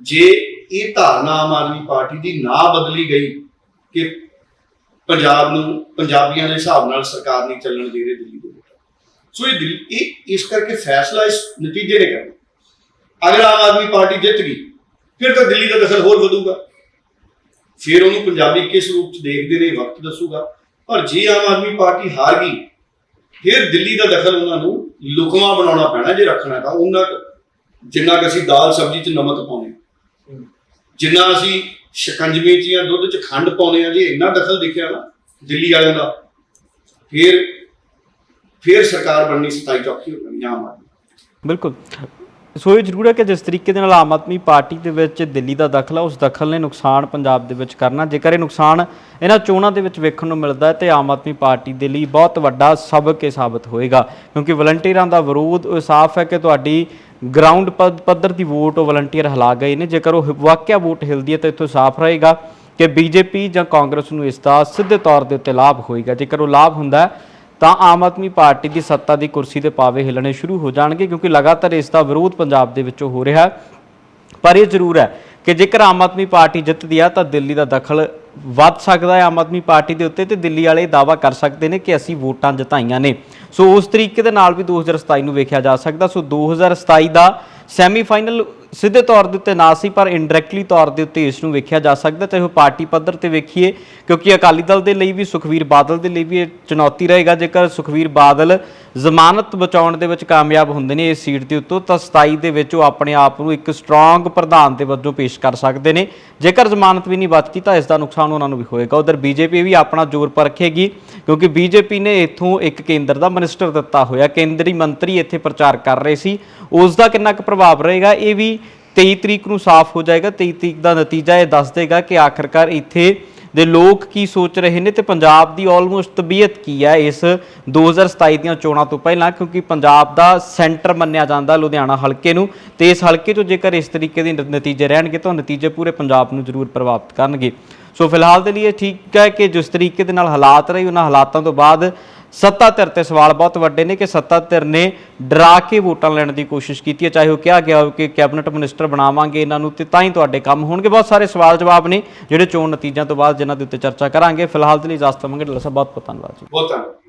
ਜੇ ਇਹ ਧਾਰਨਾ ਆਮ ਆਦਮੀ ਪਾਰਟੀ ਦੀ ਨਾ ਬਦਲੀ ਗਈ ਕਿ ਪੰਜਾਬ ਨੂੰ ਪੰਜਾਬੀਆਂ ਦੇ ਹਿਸਾਬ ਨਾਲ ਸਰਕਾਰ ਨਹੀਂ ਚੱਲਣ ਦੇ ਰਹੀ ਦਿੱਲੀ ਦੇ ਵਿੱਚ ਸੋ ਇਹ ਇਹ ਇਸ ਕਰਕੇ ਫੈਸਲਾ ਇਸ ਨਤੀਜੇ ਨੇ ਕਰਨਾ। ਅਗਰ ਆਮ ਆਦਮੀ ਪਾਰਟੀ ਜਿੱਤ ਗਈ, ਫਿਰ ਤਾਂ ਦਿੱਲੀ ਦਾ ਦਖਲ ਹੋਰ ਵਧੂਗਾ। ਫਿਰ ਉਹਨੂੰ ਪੰਜਾਬੀ ਕਿਸ ਰੂਪ ਚ ਦੇਖਦੇ ਨੇ, ਵਕਤ ਦੱਸੂਗਾ। ਪਰ ਜੇ ਆਮ ਆਦਮੀ ਪਾਰਟੀ ਹਾਰ ਗਈ, ਫਿਰ ਦਿੱਲੀ ਦਾ ਦਖਲ ਉਹਨਾਂ ਨੂੰ ਲੁਕਮਾ ਬਣਾਉਣਾ ਪੈਣਾ, ਜੇ ਰੱਖਣਾ ਤਾਂ ਉਹਨਾਂ ਜਿੰਨਾ ਕੁ ਅਸੀਂ ਦਾਲ ਸਬਜ਼ੀ ਚ ਨਮਕ ਪਾਉਣੇ ਜਿੰਨਾ ਅਸੀਂ ਸ਼ਿਕੰਜਵੀ ਚ ਜਾਂ ਦੁੱਧ ਚ ਖੰਡ ਪਾਉਣੇ ਆ ਜੇ ਇੰਨਾ ਦਖਲ ਦਿਖਿਆ ਨਾ ਦਿੱਲੀ ਵਾਲਿਆਂ ਦਾ, ਫਿਰ ਫਿਰ ਸਰਕਾਰ ਬਣਨੀ ਸਤਾਈ ਚੌਕੀ ਹੋ ਜਾਣੀ ਆਮ ਆਦਮੀ। ਬਿਲਕੁਲ। ਸੋ ਇਹ ਜ਼ਰੂਰ ਹੈ ਕਿ ਜਿਸ ਤਰੀਕੇ ਦੇ ਨਾਲ ਆਮ ਆਦਮੀ ਪਾਰਟੀ ਦੇ ਵਿੱਚ ਦਿੱਲੀ ਦਾ ਦਖਲ ਹੈ ਉਸ ਦਖਲ ਨੇ ਨੁਕਸਾਨ ਪੰਜਾਬ ਦੇ ਵਿੱਚ ਕਰਨਾ। ਜੇਕਰ ਇਹ ਨੁਕਸਾਨ ਇਹਨਾਂ ਚੋਣਾਂ ਦੇ ਵਿੱਚ ਵੇਖਣ ਨੂੰ ਮਿਲਦਾ ਹੈ, ਤੇ ਆਮ ਆਦਮੀ ਪਾਰਟੀ ਦੇ ਲਈ ਬਹੁਤ ਵੱਡਾ ਸਬਕ ਇਹ ਸਾਬਤ ਹੋਏਗਾ। ਕਿਉਂਕਿ ਵਲੰਟੀਅਰਾਂ ਦਾ ਵਿਰੋਧ ਉਹ ਸਾਫ਼ ਹੈ ਕਿ ਤੁਹਾਡੀ ਗਰਾਊਂਡ ਪੱਧਰ ਦੀ ਵੋਟ ਉਹ ਵਲੰਟੀਅਰ ਹਿਲਾ ਗਏ ਨੇ। ਜੇਕਰ ਉਹ ਵਾਕਿਆ ਵੋਟ ਹਿਲਦੀ ਹੈ, ਤਾਂ ਇੱਥੋਂ ਸਾਫ਼ ਰਹੇਗਾ ਕਿ ਬੀਜੇਪੀ ਜਾਂ ਕਾਂਗਰਸ ਨੂੰ ਇਸ ਦਾ ਸਿੱਧੇ ਤੌਰ ਦੇ ਉੱਤੇ ਲਾਭ ਹੋਏਗਾ। ਜੇਕਰ ਉਹ ਲਾਭ ਹੁੰਦਾ ਹੈ ਤਾਂ ਆਮ ਆਦਮੀ ਪਾਰਟੀ ਦੀ ਸੱਤਾ ਦੀ ਕੁਰਸੀ 'ਤੇ ਪਾਵੇ ਹਿਲਣੇ ਸ਼ੁਰੂ ਹੋ ਜਾਣਗੇ, ਕਿਉਂਕਿ ਲਗਾਤਾਰ ਇਸ ਦਾ ਵਿਰੋਧ ਪੰਜਾਬ ਦੇ ਵਿੱਚੋਂ ਹੋ ਰਿਹਾ ਪਰ ਇਹ ਜ਼ਰੂਰ ਹੈ ਕਿ ਜੇਕਰ ਆਮ ਆਦਮੀ ਪਾਰਟੀ ਜਿੱਤਦੀ ਆ, ਤਾਂ ਦਿੱਲੀ ਦਾ ਦਖਲ ਵੱਧ ਸਕਦਾ ਹੈ ਆਮ ਆਦਮੀ ਪਾਰਟੀ ਦੇ ਉੱਤੇ ਤੇ ਦਿੱਲੀ ਵਾਲੇ ਦਾਵਾ ਕਰ ਸਕਦੇ ਨੇ ਕਿ ਅਸੀਂ ਵੋਟਾਂ ਜਿਤਾਈਆਂ ਨੇ। ਸੋ ਉਸ ਤਰੀਕੇ ਦੇ ਨਾਲ ਵੀ 2027 ਨੂੰ ਵੇਖਿਆ ਜਾ ਸਕਦਾ। ਸੋ 2027 ਦਾ ਸੈਮੀਫਾਈਨਲ ਸਿੱਧੇ ਤੌਰ ਦੇ ਉੱਤੇ ਨਾ ਸੀ, ਪਰ ਇਨਡਾਇਰੈਕਟਲੀ ਤੌਰ ਦੇ ਉੱਤੇ ਇਸ ਨੂੰ ਵੇਖਿਆ ਜਾ ਸਕਦਾ। ਚਾਹੇ ਉਹ ਪਾਰਟੀ ਪੱਧਰ ਤੇ ਵੇਖੀਏ, ਕਿਉਂਕਿ ਅਕਾਲੀ ਦਲ ਦੇ ਲਈ ਵੀ, ਸੁਖਵੀਰ ਬਾਦਲ ਦੇ ਲਈ ਵੀ ਇਹ ਚੁਣੌਤੀ ਰਹੇਗਾ। ਜੇਕਰ ਸੁਖਵੀਰ ਬਾਦਲ ਜ਼ਮਾਨਤ ਬਚਾਉਣ ਦੇ ਵਿੱਚ ਕਾਮਯਾਬ ਹੁੰਦੇ ਨੇ ਇਸ ਸੀਟ ਦੇ ਉੱਤੋਂ, ਤਾਂ 27 ਦੇ ਵਿੱਚ ਉਹ ਆਪਣੇ ਆਪ ਨੂੰ ਇੱਕ ਸਟਰੋਂਗ ਪ੍ਰਧਾਨ ਦੇ ਵਜੋਂ ਪੇਸ਼ ਕਰ ਸਕਦੇ ਨੇ। ਜੇਕਰ ਜ਼ਮਾਨਤ ਵੀ ਨਹੀਂ ਬਚਦੀ, ਤਾਂ ਇਸ ਦਾ ਨੁਕਸਾਨ ਉਹਨਾਂ ਨੂੰ ਵੀ ਹੋਏਗਾ। ਉਧਰ ਬੀਜੇਪੀ ਵੀ ਆਪਣਾ ਜ਼ੋਰ ਪਰਖੇਗੀ, ਕਿਉਂਕਿ ਬੀਜੇਪੀ ਨੇ ਇੱਥੋਂ ਇੱਕ ਕੇਂਦਰ ਦਾ ਮਿਨਿਸਟਰ ਦਿੱਤਾ ਹੋਇਆ। ਕੇਂਦਰੀ ਮੰਤਰੀ ਇੱਥੇ ਪ੍ਰਚਾਰ ਕਰ ਰਹੇ ਸੀ। ਉਸ ਦਾ ਕਿੰਨਾ ਕੁ ਪ੍ਰਭਾਵ ਰਹੇਗਾ, ਇਹ ਵੀ 23 ਤਰੀਕ ਨੂੰ ਸਾਫ਼ ਹੋ ਜਾਏਗਾ। 23 ਤਰੀਕ ਦਾ ਨਤੀਜਾ ਇਹ ਦੱਸ ਦੇਗਾ ਕਿ ਆਖਰਕਾਰ ਇੱਥੇ ਦੇ ਲੋਕ ਕੀ ਸੋਚ ਰਹੇ ਨੇ ਤੇ ਪੰਜਾਬ ਦੀ ਆਲਮੋਸਟ ਤਬੀਅਤ ਕੀ ਹੈ ਇਸ 2027 ਦੀਆਂ ਚੋਣਾਂ ਤੋਂ ਪਹਿਲਾਂ, ਕਿਉਂਕਿ ਪੰਜਾਬ ਦਾ ਸੈਂਟਰ ਮੰਨਿਆ ਜਾਂਦਾ ਲੁਧਿਆਣਾ ਹਲਕੇ ਨੂੰ ਤੇ ਇਸ ਹਲਕੇ ਚੋਂ ਜੇਕਰ ਇਸ ਤਰੀਕੇ ਦੇ ਨਤੀਜੇ ਰਹਿਣਗੇ ਤਾਂ ਉਹ ਨਤੀਜੇ ਪੂਰੇ ਪੰਜਾਬ ਨੂੰ ਜ਼ਰੂਰ ਪ੍ਰਭਾਵਿਤ ਕਰਨਗੇ। ਸੋ ਫਿਲਹਾਲ ਦੇ ਲਈ ਇਹ ਠੀਕ ਹੈ ਕਿ ਜਿਸ ਤਰੀਕੇ ਦੇ ਨਾਲ ਹਾਲਾਤ ਰਹੇ, ਉਹਨਾਂ ਹਾਲਾਤਾਂ ਤੋਂ ਬਾਅਦ ਸੱਤਾ ਧਿਰ ਤੇ ਸਵਾਲ ਬਹੁਤ ਵੱਡੇ ਨੇ ਕਿ ਸੱਤਾ ਧਿਰ ਨੇ ਡਰਾ ਕੇ ਵੋਟਾਂ ਲੈਣ ਦੀ ਕੋਸ਼ਿਸ਼ ਕੀਤੀ ਹੈ। ਚਾਹੇ ਉਹ ਕਿਹਾ ਗਿਆ ਹੋਵੇ ਕਿ ਕੈਬਨਿਟ ਮਿਨਿਸਟਰ ਬਣਾਵਾਂਗੇ, ਇਹਨਾਂ ਨੂੰ ਤੇ ਤਾਂ ਹੀ ਤੁਹਾਡੇ ਕੰਮ ਹੋਣਗੇ। ਬਹੁਤ ਸਾਰੇ ਸਵਾਲ ਜਵਾਬ ਨੇ, ਜਿਹੜੇ ਚੋਣ ਨਤੀਜਿਆਂ ਤੋਂ ਬਾਅਦ ਜਿਨ੍ਹਾਂ ਦੇ ਉੱਤੇ ਚਰਚਾ ਕਰਾਂਗੇ। ਫਿਲਹਾਲ ਦੇ ਲਈ ਇਜਾਜ਼ਤ ਮੰਗੇ ਡਾਕਟਰ ਸਾਹਿਬ ਬਹੁਤ ਬਹੁਤ ਧੰਨਵਾਦ ਜੀ। ਬਹੁਤ ਧੰਨਵਾਦ।